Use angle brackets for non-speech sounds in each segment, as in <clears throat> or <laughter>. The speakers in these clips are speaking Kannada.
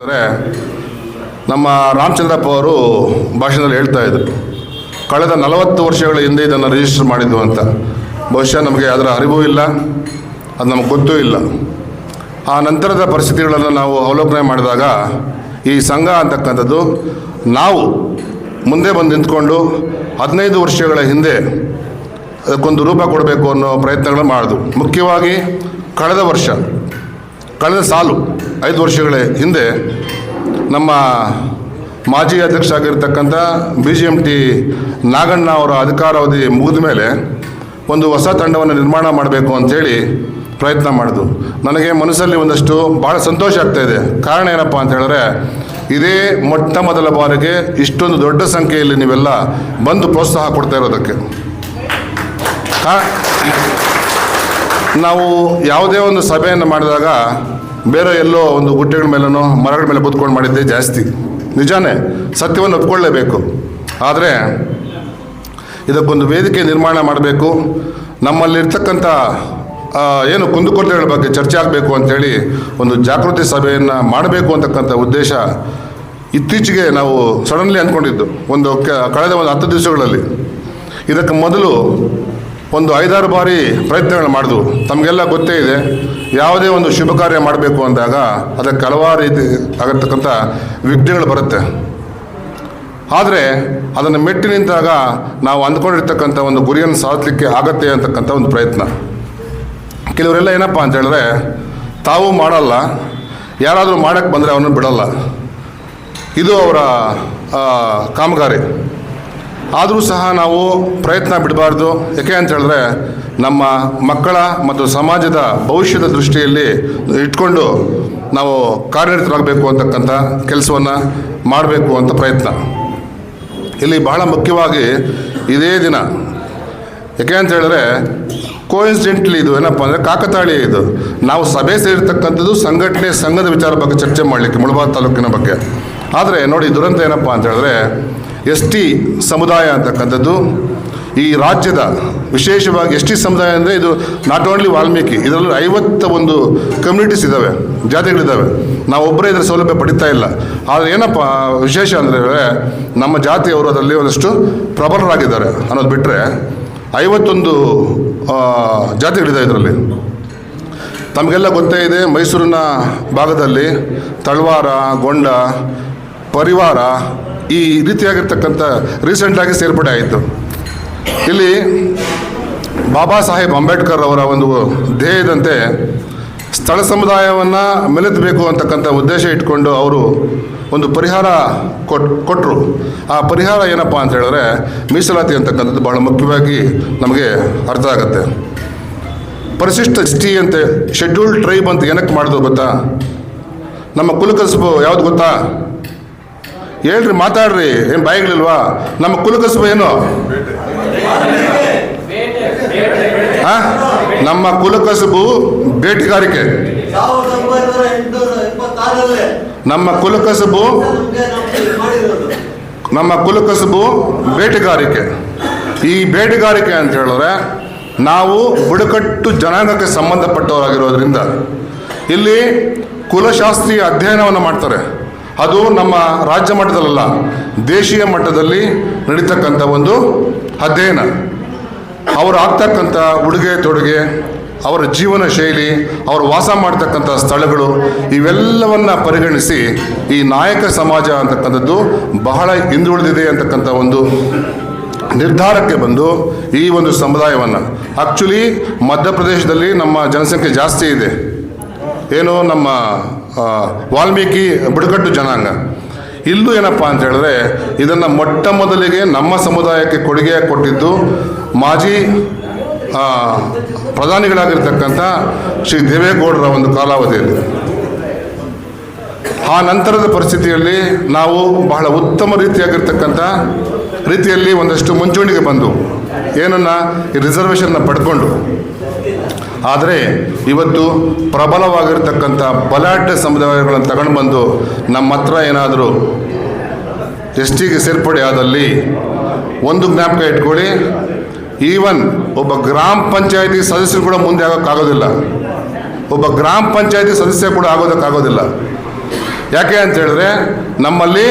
ಅಂದರೆ ನಮ್ಮ ರಾಮಚಂದ್ರಪ್ಪ ಅವರು ಭಾಷಣದಲ್ಲಿ ಹೇಳ್ತಾ ಇದ್ರು. ಕಳೆದ ನಲವತ್ತು ವರ್ಷಗಳ ಹಿಂದೆ ಇದನ್ನು ರಿಜಿಸ್ಟರ್ ಮಾಡಿದ್ದು ಅಂತ. ಬಹುಶಃ ನಮಗೆ ಅದರ ಅರಿವು ಇಲ್ಲ, ಅದು ನಮಗೆ ಗೊತ್ತೂ ಇಲ್ಲ. ಆ ನಂತರದ ಪರಿಸ್ಥಿತಿಗಳನ್ನು ನಾವು ಅವಲೋಕನೆ ಮಾಡಿದಾಗ ಈ ಸಂಘ ಅಂತಕ್ಕಂಥದ್ದು ನಾವು ಮುಂದೆ ಬಂದು ನಿಂತ್ಕೊಂಡು ಹದಿನೈದು ವರ್ಷಗಳ ಹಿಂದೆ ಅದಕ್ಕೊಂದು ರೂಪ ಕೊಡಬೇಕು ಅನ್ನೋ ಪ್ರಯತ್ನಗಳನ್ನು ಮಾಡಿದ್ವು ಮುಖ್ಯವಾಗಿ ಕಳೆದ ವರ್ಷ, ಕಳೆದ ಸಾಲು ಐದು ವರ್ಷಗಳ ಹಿಂದೆ ನಮ್ಮ ಮಾಜಿ ಅಧ್ಯಕ್ಷ ಆಗಿರ್ತಕ್ಕಂಥ B G M T Naganna ಅವರ ಅಧಿಕಾರಾವಧಿ ಮುಗಿದ ಮೇಲೆ ಒಂದು ಹೊಸ ತಂಡವನ್ನು ನಿರ್ಮಾಣ ಮಾಡಬೇಕು ಅಂಥೇಳಿ ಪ್ರಯತ್ನ ಮಾಡಿದ್ರು. ನನಗೆ ಮನಸ್ಸಲ್ಲಿ ಒಂದಷ್ಟು ಭಾಳ ಸಂತೋಷ ಆಗ್ತಾ ಇದೆ. ಕಾರಣ ಏನಪ್ಪ ಅಂತ ಹೇಳಿದ್ರೆ, ಇದೇ ಮೊಟ್ಟ ಮೊದಲ ಬಾರಿಗೆ ಇಷ್ಟೊಂದು ದೊಡ್ಡ ಸಂಖ್ಯೆಯಲ್ಲಿ ನೀವೆಲ್ಲ ಬಂದು ಪ್ರೋತ್ಸಾಹ ಕೊಡ್ತಾ ಇರೋದಕ್ಕೆ. ನಾವು ಯಾವುದೇ ಒಂದು ಸಭೆಯನ್ನು ಮಾಡಿದಾಗ ಬೇರೆ ಎಲ್ಲೋ ಒಂದು ಗುಡ್ಡೆಗಳ ಮೇಲೂ ಮರಗಳ ಮೇಲೆ ಕೂತ್ಕೊಂಡು ಮಾಡಿದ್ದೇ ಜಾಸ್ತಿ. ನಿಜಾನೇ, ಸತ್ಯವನ್ನು ಒಪ್ಕೊಳ್ಳೇಬೇಕು. ಆದರೆ, ಇದಕ್ಕೊಂದು ವೇದಿಕೆ ನಿರ್ಮಾಣ ಮಾಡಬೇಕು. ನಮ್ಮಲ್ಲಿರ್ತಕ್ಕಂಥ ಏನು ಕುಂದುಕೊರತೆಗಳ ಬಗ್ಗೆ ಚರ್ಚೆ ಆಗಬೇಕು ಅಂತೇಳಿ ಒಂದು ಜಾಗೃತಿ ಸಭೆಯನ್ನು ಮಾಡಬೇಕು ಅಂತಕ್ಕಂಥ ಉದ್ದೇಶ ಇತ್ತೀಚೆಗೆ ನಾವು ಸಡನ್ಲಿ ಅಂದ್ಕೊಂಡಿದ್ದು, ಒಂದು ಕಳೆದ ಒಂದು ಹತ್ತು ದಿವಸಗಳಲ್ಲಿ. ಇದಕ್ಕೆ ಮೊದಲು ಒಂದು ಐದಾರು ಬಾರಿ ಪ್ರಯತ್ನಗಳು ಮಾಡಿದ್ವು. ತಮಗೆಲ್ಲ ಗೊತ್ತೇ ಇದೆ ಯಾವುದೇ ಒಂದು ಶುಭ ಕಾರ್ಯ ಮಾಡಬೇಕು ಅಂದಾಗ ಅದಕ್ಕೆ ಹಲವಾರು ರೀತಿ ಆಗಿರ್ತಕ್ಕಂಥ ವಿಘ್ನಗಳು ಬರುತ್ತೆ. ಆದರೆ ಅದನ್ನು ಮೆಟ್ಟಿ ನಿಂತಾಗ ನಾವು ಅಂದ್ಕೊಂಡಿರ್ತಕ್ಕಂಥ ಒಂದು ಗುರಿಯನ್ನು ಸಾಧಿಸಲಿಕ್ಕೆ ಆಗತ್ತೆ ಅಂತಕ್ಕಂಥ ಒಂದು ಪ್ರಯತ್ನ. ಕೆಲವರೆಲ್ಲ ಏನಪ್ಪ ಅಂತ ಹೇಳಿದ್ರೆ, ತಾವು ಮಾಡಲ್ಲ, ಯಾರಾದರೂ ಮಾಡೋಕ್ಕೆ ಬಂದರೆ ಅವನು ಬಿಡಲ್ಲ. ಇದು ಅವರ ಕಾಮಗಾರಿ. ಆದರೂ ಸಹ ನಾವು ಪ್ರಯತ್ನ ಬಿಡಬಾರ್ದು. ಯಾಕೆ ಅಂತ ಹೇಳಿದ್ರೆ ನಮ್ಮ ಮಕ್ಕಳ ಮತ್ತು ಸಮಾಜದ ಭವಿಷ್ಯದ ದೃಷ್ಟಿಯಲ್ಲಿ ಇಟ್ಕೊಂಡು ನಾವು ಕಾರ್ಯನಿರತರಾಗಬೇಕು ಅಂತಕ್ಕಂಥ ಕೆಲಸವನ್ನು ಮಾಡಬೇಕು ಅಂತ ಪ್ರಯತ್ನ. ಇಲ್ಲಿ ಬಹಳ ಮುಖ್ಯವಾಗಿ ಇದೇ ದಿನ, ಯಾಕೆ ಅಂತ ಹೇಳಿದ್ರೆ ಕೋಇನ್ಸಿಡೆಂಟ್ಲಿ ಇದು ಏನಪ್ಪ ಅಂದರೆ ಕಾಕತಾಳೀಯ ಇದು. ನಾವು ಸಭೆ ಸೇರಿರ್ತಕ್ಕಂಥದ್ದು ಸಂಘಟನೆ ಸಂಘದ ವಿಚಾರ ಬಗ್ಗೆ ಚರ್ಚೆ ಮಾಡಲಿಕ್ಕೆ ಮುಳಬಾದ ತಾಲೂಕಿನ ಬಗ್ಗೆ. ಆದರೆ ನೋಡಿ ದುರಂತ ಏನಪ್ಪ ಅಂತ ಹೇಳಿದ್ರೆ ಎಸ್ ಟಿ ಸಮುದಾಯ ಅಂತಕ್ಕಂಥದ್ದು ಈ ರಾಜ್ಯದ ವಿಶೇಷವಾಗಿ ಎಸ್ ಟಿ ಸಮುದಾಯ ಅಂದರೆ ಇದು ನಾಟ್ ಓನ್ಲಿ ವಾಲ್ಮೀಕಿ, ಇದರಲ್ಲಿ ಐವತ್ತ ಒಂದು ಕಮ್ಯುನಿಟೀಸ್ ಇದ್ದಾವೆ ಜಾತಿಗಳಿದ್ದಾವೆ ನಾವು ಒಬ್ಬರೇ ಇದರ ಸೌಲಭ್ಯ ಪಡಿತಾ ಇಲ್ಲ. ಆದರೆ ಏನಪ್ಪ, ವಿಶೇಷ ಅಂದರೆ ನಮ್ಮ ಜಾತಿಯವರು ಅದರಲ್ಲಿ ಒಂದಷ್ಟು ಪ್ರಬಲರಾಗಿದ್ದಾರೆ ಅನ್ನೋದು ಬಿಟ್ಟರೆ ಐವತ್ತೊಂದು ಜಾತಿಗಳಿದೆ ಇದರಲ್ಲಿ. ತಮಗೆಲ್ಲ ಗೊತ್ತೇ ಇದೆ, ಮೈಸೂರಿನ ಭಾಗದಲ್ಲಿ ತಳವಾರ, ಗೊಂಡ, ಪರಿವಾರ ಈ ರೀತಿಯಾಗಿರ್ತಕ್ಕಂಥ ರೀಸೆಂಟಾಗಿ ಸೇರ್ಪಡೆ ಆಯಿತು. ಇಲ್ಲಿ ಬಾಬಾ ಸಾಹೇಬ್ ಅಂಬೇಡ್ಕರ್ ಅವರ ಒಂದು ಧ್ಯೇಯದಂತೆ ಸ್ಥಳ ಸಮುದಾಯವನ್ನು ಮೆಲೆತಬೇಕು ಅಂತಕ್ಕಂಥ ಉದ್ದೇಶ ಇಟ್ಕೊಂಡು ಅವರು ಒಂದು ಪರಿಹಾರ ಕೊಟ್ ಕೊಟ್ಟರು ಆ ಪರಿಹಾರ ಏನಪ್ಪ ಅಂತ ಹೇಳಿದ್ರೆ ಮೀಸಲಾತಿ ಅಂತಕ್ಕಂಥದ್ದು ಬಹಳ ಮುಖ್ಯವಾಗಿ ನಮಗೆ ಅರ್ಥ ಆಗುತ್ತೆ. ಪರಿಶಿಷ್ಟ ಎಸ್ಟಿ ಅಂತೆ ಶೆಡ್ಯೂಲ್ಡ್ ಟ್ರೈಬ್ ಅಂತ ಏನಕ್ಕೆ ಮಾಡಿದ್ರು ಗೊತ್ತಾ? ನಮ್ಮ ಕುಲಕಸಬು ಯಾವ್ದು ಗೊತ್ತಾ? ಹೇಳ್ರಿ, ಮಾತಾಡ್ರಿ, ಏನು ಬಾಯಿಗಳಿಲ್ವಾ? ನಮ್ಮ ಕುಲಕಸಬು ಏನು? ನಮ್ಮ ಕುಲಕಸುಬು ಬೇಟೆಗಾರಿಕೆ. ನಮ್ಮ ಕುಲಕಸಬು ನಮ್ಮ ಕುಲಕಸುಬು ಬೇಟೆಗಾರಿಕೆ. ಈ ಬೇಟೆಗಾರಿಕೆ ಅಂತ ಹೇಳಿದ್ರೆ ನಾವು ಬುಡಕಟ್ಟು ಜನಾಂಗಕ್ಕೆ ಸಂಬಂಧಪಟ್ಟವರಾಗಿರೋದ್ರಿಂದ ಇಲ್ಲಿ ಕುಲಶಾಸ್ತ್ರೀಯ ಅಧ್ಯಯನವನ್ನು ಮಾಡ್ತಾರೆ. ಅದು ನಮ್ಮ ರಾಜ್ಯ ಮಟ್ಟದಲ್ಲ ದೇಶೀಯ ಮಟ್ಟದಲ್ಲಿ ನಡೀತಕ್ಕಂಥ ಒಂದು ಅಧ್ಯಯನ ಅವರು ಆಗ್ತಕ್ಕಂಥ ಉಡುಗೆ ತೊಡುಗೆ, ಅವರ ಜೀವನ ಶೈಲಿ, ಅವರು ವಾಸ ಮಾಡ್ತಕ್ಕಂಥ ಸ್ಥಳಗಳು, ಇವೆಲ್ಲವನ್ನು ಪರಿಗಣಿಸಿ ಈ ನಾಯಕ ಸಮಾಜ ಅಂತಕ್ಕಂಥದ್ದು ಬಹಳ ಹಿಂದುಳಿದಿದೆ ಅಂತಕ್ಕಂಥ ಒಂದು ನಿರ್ಧಾರಕ್ಕೆ ಬಂದು ಈ ಒಂದು ಸಮುದಾಯವನ್ನು. ಆ್ಯಕ್ಚುಲಿ ಮಧ್ಯಪ್ರದೇಶದಲ್ಲಿ ನಮ್ಮ ಜನಸಂಖ್ಯೆ ಜಾಸ್ತಿ ಇದೆ. ಏನು ನಮ್ಮ ವಾಲ್ಮೀಕಿ ಬುಡಕಟ್ಟು ಜನಾಂಗ. ಇಲ್ಲೂ ಏನಪ್ಪ ಅಂತ ಹೇಳಿದ್ರೆ ಇದನ್ನು ಮೊಟ್ಟ ಮೊದಲಿಗೆ ನಮ್ಮ ಸಮುದಾಯಕ್ಕೆ ಕೊಡುಗೆ ಕೊಟ್ಟಿದ್ದು ಮಾಜಿ ಪ್ರಧಾನಿಗಳಾಗಿರ್ತಕ್ಕಂಥ ಶ್ರೀ ದೇವೇಗೌಡರ ಒಂದು ಕಾಲಾವಧಿಯಲ್ಲಿ. ಆ ನಂತರದ ಪರಿಸ್ಥಿತಿಯಲ್ಲಿ ನಾವು ಬಹಳ ಉತ್ತಮ ರೀತಿಯಾಗಿರ್ತಕ್ಕಂಥ ರೀತಿಯಲ್ಲಿ ಒಂದಷ್ಟು ಮುಂಚೂಣಿಗೆ ಬಂದು ಏನನ್ನ ಈ ರಿಸರ್ವೇಷನ್ನ ಪಡ್ಕೊಂಡು ಆದರೆ ಇವತ್ತು ಪ್ರಬಲವಾಗಿರ್ತಕ್ಕಂಥ ಬಲಾಢ್ಯ ಸಮುದಾಯಗಳನ್ನು ತಗೊಂಡು ಬಂದು ನಮ್ಮ ಹತ್ರ ಏನಾದರೂ ಎಸ್ ಟಿಗೆ ಸೇರ್ಪಡೆ ಆದಲ್ಲಿ ಒಂದು ಜ್ಞಾಪಕ ಇಟ್ಕೊಳ್ಳಿ. ಈವನ್ ಒಬ್ಬ ಗ್ರಾಮ ಪಂಚಾಯತಿ ಸದಸ್ಯರು ಕೂಡ ಮುಂದೆ ಆಗೋಕ್ಕಾಗೋದಿಲ್ಲ. ಒಬ್ಬ ಗ್ರಾಮ ಪಂಚಾಯತಿ ಸದಸ್ಯ ಕೂಡ ಆಗೋದಕ್ಕಾಗೋದಿಲ್ಲ. ಯಾಕೆ ಅಂತ ಹೇಳಿದ್ರೆ ನಮ್ಮಲ್ಲಿ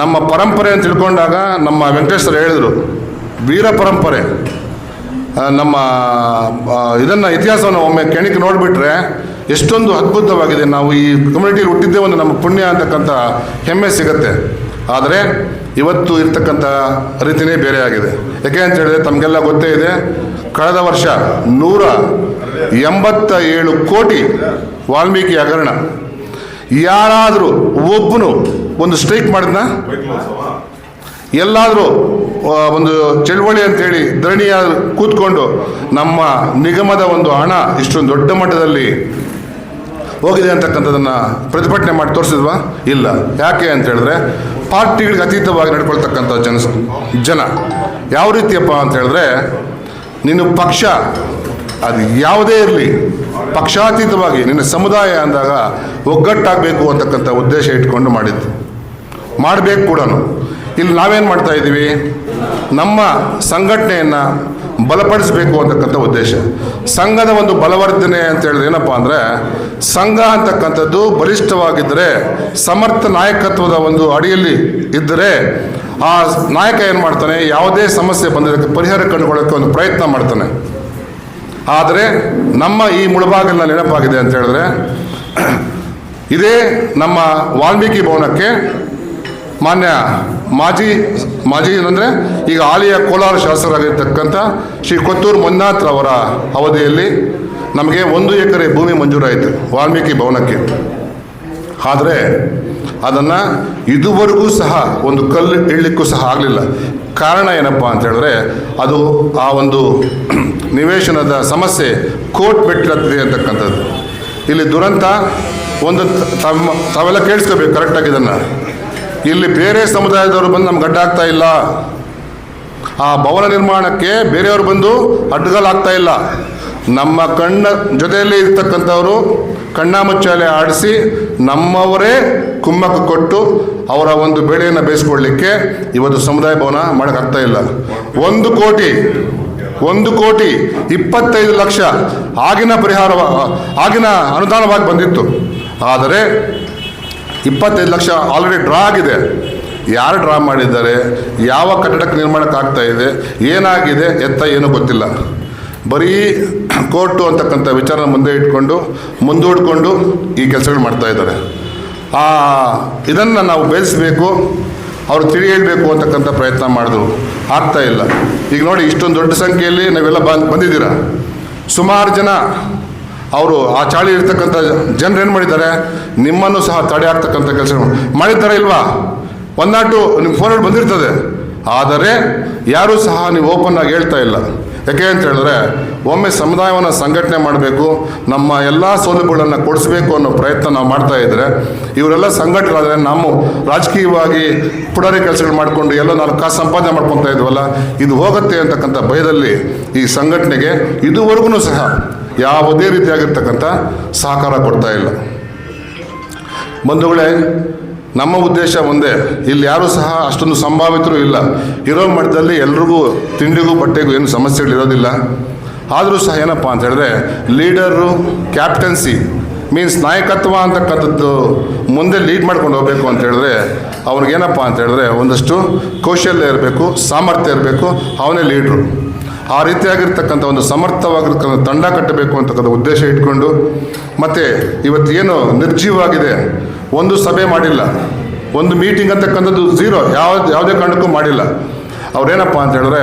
ನಮ್ಮ ಪರಂಪರೆ ಅಂತ ತಿಳ್ಕೊಂಡಾಗ ನಮ್ಮ ವೆಂಕಟೇಶ್ವರ ಹೇಳಿದರು, ವೀರ ಪರಂಪರೆ. ನಮ್ಮ ಇದನ್ನು ಇತಿಹಾಸವನ್ನು ಒಮ್ಮೆ ಕೆಣಿಕೆ ನೋಡಿಬಿಟ್ರೆ ಎಷ್ಟೊಂದು ಅದ್ಭುತವಾಗಿದೆ. ನಾವು ಈ ಕಮ್ಯುನಿಟಿಯಲ್ಲಿ ಹುಟ್ಟಿದ್ದೇ ಒಂದು ನಮ್ಮ ಪುಣ್ಯ ಅಂತಕ್ಕಂಥ ಹೆಮ್ಮೆ ಸಿಗುತ್ತೆ. ಆದರೆ ಇವತ್ತು ಇರ್ತಕ್ಕಂಥ ರೀತಿನೇ ಬೇರೆ ಆಗಿದೆ. ಯಾಕೆ ಅಂತ ಹೇಳಿದ್ರೆ ತಮಗೆಲ್ಲ ಗೊತ್ತೇ ಇದೆ ಕಳೆದ ವರ್ಷ ನೂರ ಎಂಬತ್ತ ಏಳು ಕೋಟಿ ವಾಲ್ಮೀಕಿ ಹಗರಣ. ಯಾರಾದರೂ ಒಬ್ಬನು ಒಂದು ಸ್ಟ್ರೈಕ್ ಮಾಡಿದ್ನ? ಎಲ್ಲಾದರೂ ಒಂದು ಚಳವಳಿ ಅಂತೇಳಿ ಧರಣಿಯ ಕೂತ್ಕೊಂಡು ನಮ್ಮ ನಿಗಮದ ಒಂದು ಹಣ ಇಷ್ಟೊಂದು ದೊಡ್ಡ ಮಟ್ಟದಲ್ಲಿ ಹೋಗಿದೆ ಅಂತಕ್ಕಂಥದ್ದನ್ನು ಪ್ರತಿಭಟನೆ ಮಾಡಿ ತೋರಿಸಿದ್ವಾ? ಇಲ್ಲ. ಯಾಕೆ ಅಂತ ಹೇಳಿದ್ರೆ ಪಾರ್ಟಿಗಳಿಗೆ ಅತೀತವಾಗಿ ನಡ್ಕೊಳ್ತಕ್ಕಂಥ ಜನ ಜನ. ಯಾವ ರೀತಿಯಪ್ಪ ಅಂತ ಹೇಳಿದ್ರೆ ನಿನ್ನ ಪಕ್ಷ ಅದು ಯಾವುದೇ ಇರಲಿ, ಪಕ್ಷಾತೀತವಾಗಿ ನಿನ್ನ ಸಮುದಾಯ ಅಂದಾಗ ಒಗ್ಗಟ್ಟಾಗಬೇಕು ಅಂತಕ್ಕಂಥ ಉದ್ದೇಶ ಇಟ್ಕೊಂಡು ಮಾಡಿದ್ದು. ಮಾಡಬೇಕು ಕೂಡ ಇಲ್ಲಿ ನಾವೇನು ಮಾಡ್ತಾ ಇದ್ದೀವಿ? ನಮ್ಮ ಸಂಘಟನೆಯನ್ನು ಬಲಪಡಿಸಬೇಕು ಅಂತಕ್ಕಂಥ ಉದ್ದೇಶ. ಸಂಘದ ಒಂದು ಬಲವರ್ಧನೆ ಅಂತ ಹೇಳಿದ್ರೆ ಏನಪ್ಪ ಅಂದರೆ, ಸಂಘ ಅಂತಕ್ಕಂಥದ್ದು ಬಲಿಷ್ಠವಾಗಿದ್ದರೆ, ಸಮರ್ಥ ನಾಯಕತ್ವದ ಒಂದು ಅಡಿಯಲ್ಲಿ ಇದ್ದರೆ, ಆ ನಾಯಕ ಏನು ಮಾಡ್ತಾನೆ, ಯಾವುದೇ ಸಮಸ್ಯೆ ಬಂದಿದ್ದಕ್ಕೆ ಪರಿಹಾರ ಕಂಡುಕೊಳ್ಳೋಕ್ಕೆ ಒಂದು ಪ್ರಯತ್ನ ಮಾಡ್ತಾನೆ. ಆದರೆ, ನಮ್ಮ ಈ ಮುಳಬಾಗಿಲಿನ ನೆನಪಾಗಿದೆ ಅಂತ ಹೇಳಿದ್ರೆ, ಇದೇ ನಮ್ಮ ವಾಲ್ಮೀಕಿ ಭವನಕ್ಕೆ ಮಾನ್ಯ ಮಾಜಿ ಮಾಜಿ ಏನಂದ್ರೆ ಈಗ ಹಾಲಿಯ ಕೋಲಾರ ಶಾಸಕರಾಗಿರ್ತಕ್ಕಂಥ ಶ್ರೀ ಕೊತ್ತೂರು ಮಂಜುನಾಥ್ ಅವರ ಅವಧಿಯಲ್ಲಿ ನಮಗೆ ಒಂದು ಎಕರೆ ಭೂಮಿ ಮಂಜೂರಾಯಿತು, ವಾಲ್ಮೀಕಿ ಭವನಕ್ಕೆ. ಆದರೆ ಅದನ್ನು ಇದುವರೆಗೂ ಸಹ ಒಂದು ಕಲ್ಲು ಇಡಲಿಕ್ಕೂ ಸಹ ಆಗಲಿಲ್ಲ. ಕಾರಣ ಏನಪ್ಪ ಅಂತ ಹೇಳಿದ್ರೆ ಅದು ಆ ಒಂದು <clears throat> ನಿವೇಶನದ ಸಮಸ್ಯೆ ಕೋರ್ಟ್ ಮೆಟ್ಟಿಲತ್ತಿದೆ ಅಂತಕ್ಕಂಥದ್ದು. ಇಲ್ಲಿ ದುರಂತ ಒಂದು ತಮ್ಮ ತಾವೆಲ್ಲ ಕೇಳಿಸ್ಕೋಬೇಕು ಕರೆಕ್ಟಾಗಿ ಇದನ್ನು. ಇಲ್ಲಿ ಬೇರೆ ಸಮುದಾಯದವರು ಬಂದು ನಮ್ಗೆ ಅಡ್ಡಾಗ್ತಾ ಇಲ್ಲ. ಆ ಭವನ ನಿರ್ಮಾಣಕ್ಕೆ ಬೇರೆಯವರು ಬಂದು ಅಡ್ಡಗಾಲಾಗ್ತಾ ಇಲ್ಲ. ನಮ್ಮ ಕಣ್ಣ ಜೊತೆಯಲ್ಲಿ ಇರ್ತಕ್ಕಂಥವರು ಕಣ್ಣಾಮುಚ್ಚಾಲೆ ಆಡಿಸಿ ನಮ್ಮವರೇ ಕುಮ್ಮಕ್ಕ ಕೊಟ್ಟು ಅವರ ಒಂದು ಬೆಳೆಯನ್ನು ಬೇಯಿಸ್ಕೊಳ್ಳಿಕ್ಕೆ ಇವತ್ತು ಸಮುದಾಯ ಭವನ ಮಾಡೋಕ್ಕಾಗ್ತಾ ಇಲ್ಲ. ಒಂದು ಕೋಟಿ ಒಂದು ಕೋಟಿ ಇಪ್ಪತ್ತೈದು ಲಕ್ಷ ಆಗಿನ ಪರಿಹಾರ, ಆಗಿನ ಅನುದಾನವಾಗಿ ಬಂದಿತ್ತು. ಆದರೆ ಇಪ್ಪತ್ತೈದು ಲಕ್ಷ ಆಲ್ರೆಡಿ ಡ್ರಾ ಆಗಿದೆ. ಯಾರು ಡ್ರಾ ಮಾಡಿದ್ದಾರೆ? ಯಾವ ಕಟ್ಟಡಕ್ಕೆ ನಿರ್ಮಾಣಕ್ಕೆ ಆಗ್ತಾ ಇದೆ? ಏನಾಗಿದೆ? ಎತ್ತ ಏನೂ ಗೊತ್ತಿಲ್ಲ. ಬರೀ ಕೋರ್ಟು ಅಂತಕ್ಕಂಥ ವಿಚಾರ ಮುಂದೆ ಇಟ್ಕೊಂಡು, ಮುಂದೂಡಿಕೊಂಡು ಈ ಕೆಲಸಗಳು ಮಾಡ್ತಾ ಇದ್ದಾರೆ. ಇದನ್ನು ನಾವು ಬೆಳೆಸಬೇಕು, ಅವರು ತಿಳಿ ಹೇಳಬೇಕು ಅಂತಕ್ಕಂಥ ಪ್ರಯತ್ನ ಮಾಡಿದ್ರು. ಆಗ್ತಾ ಇಲ್ಲ. ಈಗ ನೋಡಿ, ಇಷ್ಟೊಂದು ದೊಡ್ಡ ಸಂಖ್ಯೆಯಲ್ಲಿ ನಾವೆಲ್ಲ ಬಂದು, ಬಂದಿದ್ದೀರಾ? ಸುಮಾರು ಜನ ಅವರು ಆ ಚಾಳಿ ಇರ್ತಕ್ಕಂಥ ಜನರು ಏನು ಮಾಡಿದ್ದಾರೆ? ನಿಮ್ಮನ್ನು ಸಹ ತಡೆ ಆಗ್ತಕ್ಕಂಥ ಕೆಲಸ ಮಾಡಿದ್ದಾರೆ ಇಲ್ವಾ? ಒನ್ ನಾಟ್ ಟು ನಿಮ್ಮ ಫೋನಲ್ಲಿ ಬಂದಿರ್ತದೆ. ಆದರೆ ಯಾರೂ ಸಹ ನೀವು ಓಪನ್ ಆಗಿ ಹೇಳ್ತಾ ಇಲ್ಲ. ಯಾಕೆ ಅಂತ ಹೇಳಿದ್ರೆ, ಒಮ್ಮೆ ಸಮುದಾಯವನ್ನು ಸಂಘಟನೆ ಮಾಡಬೇಕು, ನಮ್ಮ ಎಲ್ಲ ಸೌಲಭ್ಯಗಳನ್ನು ಕೊಡಿಸ್ಬೇಕು ಅನ್ನೋ ಪ್ರಯತ್ನ ನಾವು ಮಾಡ್ತಾ ಇದ್ದರೆ ಇವರೆಲ್ಲ ಸಂಘಟನೆಗಳಾದರೆ ನಾವು ರಾಜಕೀಯವಾಗಿ ಪುಡಾರಿ ಕೆಲಸಗಳು ಮಾಡಿಕೊಂಡು ಎಲ್ಲ ನಾವು ಕಾಸು ಸಂಪಾದನೆ ಮಾಡ್ಕೊತಾ ಇದ್ವಲ್ಲ, ಇದು ಹೋಗುತ್ತೆ ಅಂತಕ್ಕಂಥ ಭಯದಲ್ಲಿ ಈ ಸಂಘಟನೆಗೆ ಇದುವರೆಗೂ ಸಹ ಯಾವುದೇ ರೀತಿಯಾಗಿರ್ತಕ್ಕಂಥ ಸಹಕಾರ ಕೊಡ್ತಾ ಇಲ್ಲ. ಬಂಧುಗಳೇ, ನಮ್ಮ ಉದ್ದೇಶ ಒಂದೇ, ಇಲ್ಲಿ ಯಾರೂ ಸಹ ಅಷ್ಟೊಂದು ಸಂಭಾವಿತರು ಇಲ್ಲ. ಇರೋ ಮಟ್ಟದಲ್ಲಿ ಎಲ್ರಿಗೂ ತಿಂಡಿಗೂ ಬಟ್ಟೆಗೂ ಏನು ಸಮಸ್ಯೆಗಳಿರೋದಿಲ್ಲ ಆದರೂ ಸಹ ಏನಪ್ಪ ಅಂತ ಹೇಳಿದ್ರೆ, ಲೀಡರು ಕ್ಯಾಪ್ಟನ್ಸಿ ಮೀನ್ಸ್ ನಾಯಕತ್ವ ಅಂತಕ್ಕಂಥದ್ದು ಮುಂದೆ ಲೀಡ್ ಮಾಡ್ಕೊಂಡು ಹೋಗಬೇಕು ಅಂತ ಹೇಳಿದ್ರೆ ಅವ್ರಿಗೇನಪ್ಪ ಅಂತ ಹೇಳಿದ್ರೆ, ಒಂದಷ್ಟು ಕೌಶಲ್ಯ ಇರಬೇಕು, ಸಾಮರ್ಥ್ಯ ಇರಬೇಕು, ಅವನೇ ಲೀಡ್ರು. ಆ ರೀತಿಯಾಗಿರ್ತಕ್ಕಂಥ ಒಂದು ಸಮರ್ಥವಾಗಿರ್ತಕ್ಕಂಥ ತಂಡ ಕಟ್ಟಬೇಕು ಅಂತಕ್ಕಂಥ ಉದ್ದೇಶ ಇಟ್ಕೊಂಡು, ಮತ್ತು ಇವತ್ತು ಏನು ನಿರ್ಜೀವವಾಗಿದೆ, ಒಂದು ಸಭೆ ಮಾಡಿಲ್ಲ, ಒಂದು ಮೀಟಿಂಗ್ ಅಂತಕ್ಕಂಥದ್ದು ಝೀರೋ ಯಾವ, ಯಾವುದೇ ಕಾರಣಕ್ಕೂ ಮಾಡಿಲ್ಲ. ಅವ್ರೇನಪ್ಪ ಅಂತ ಹೇಳಿದ್ರೆ,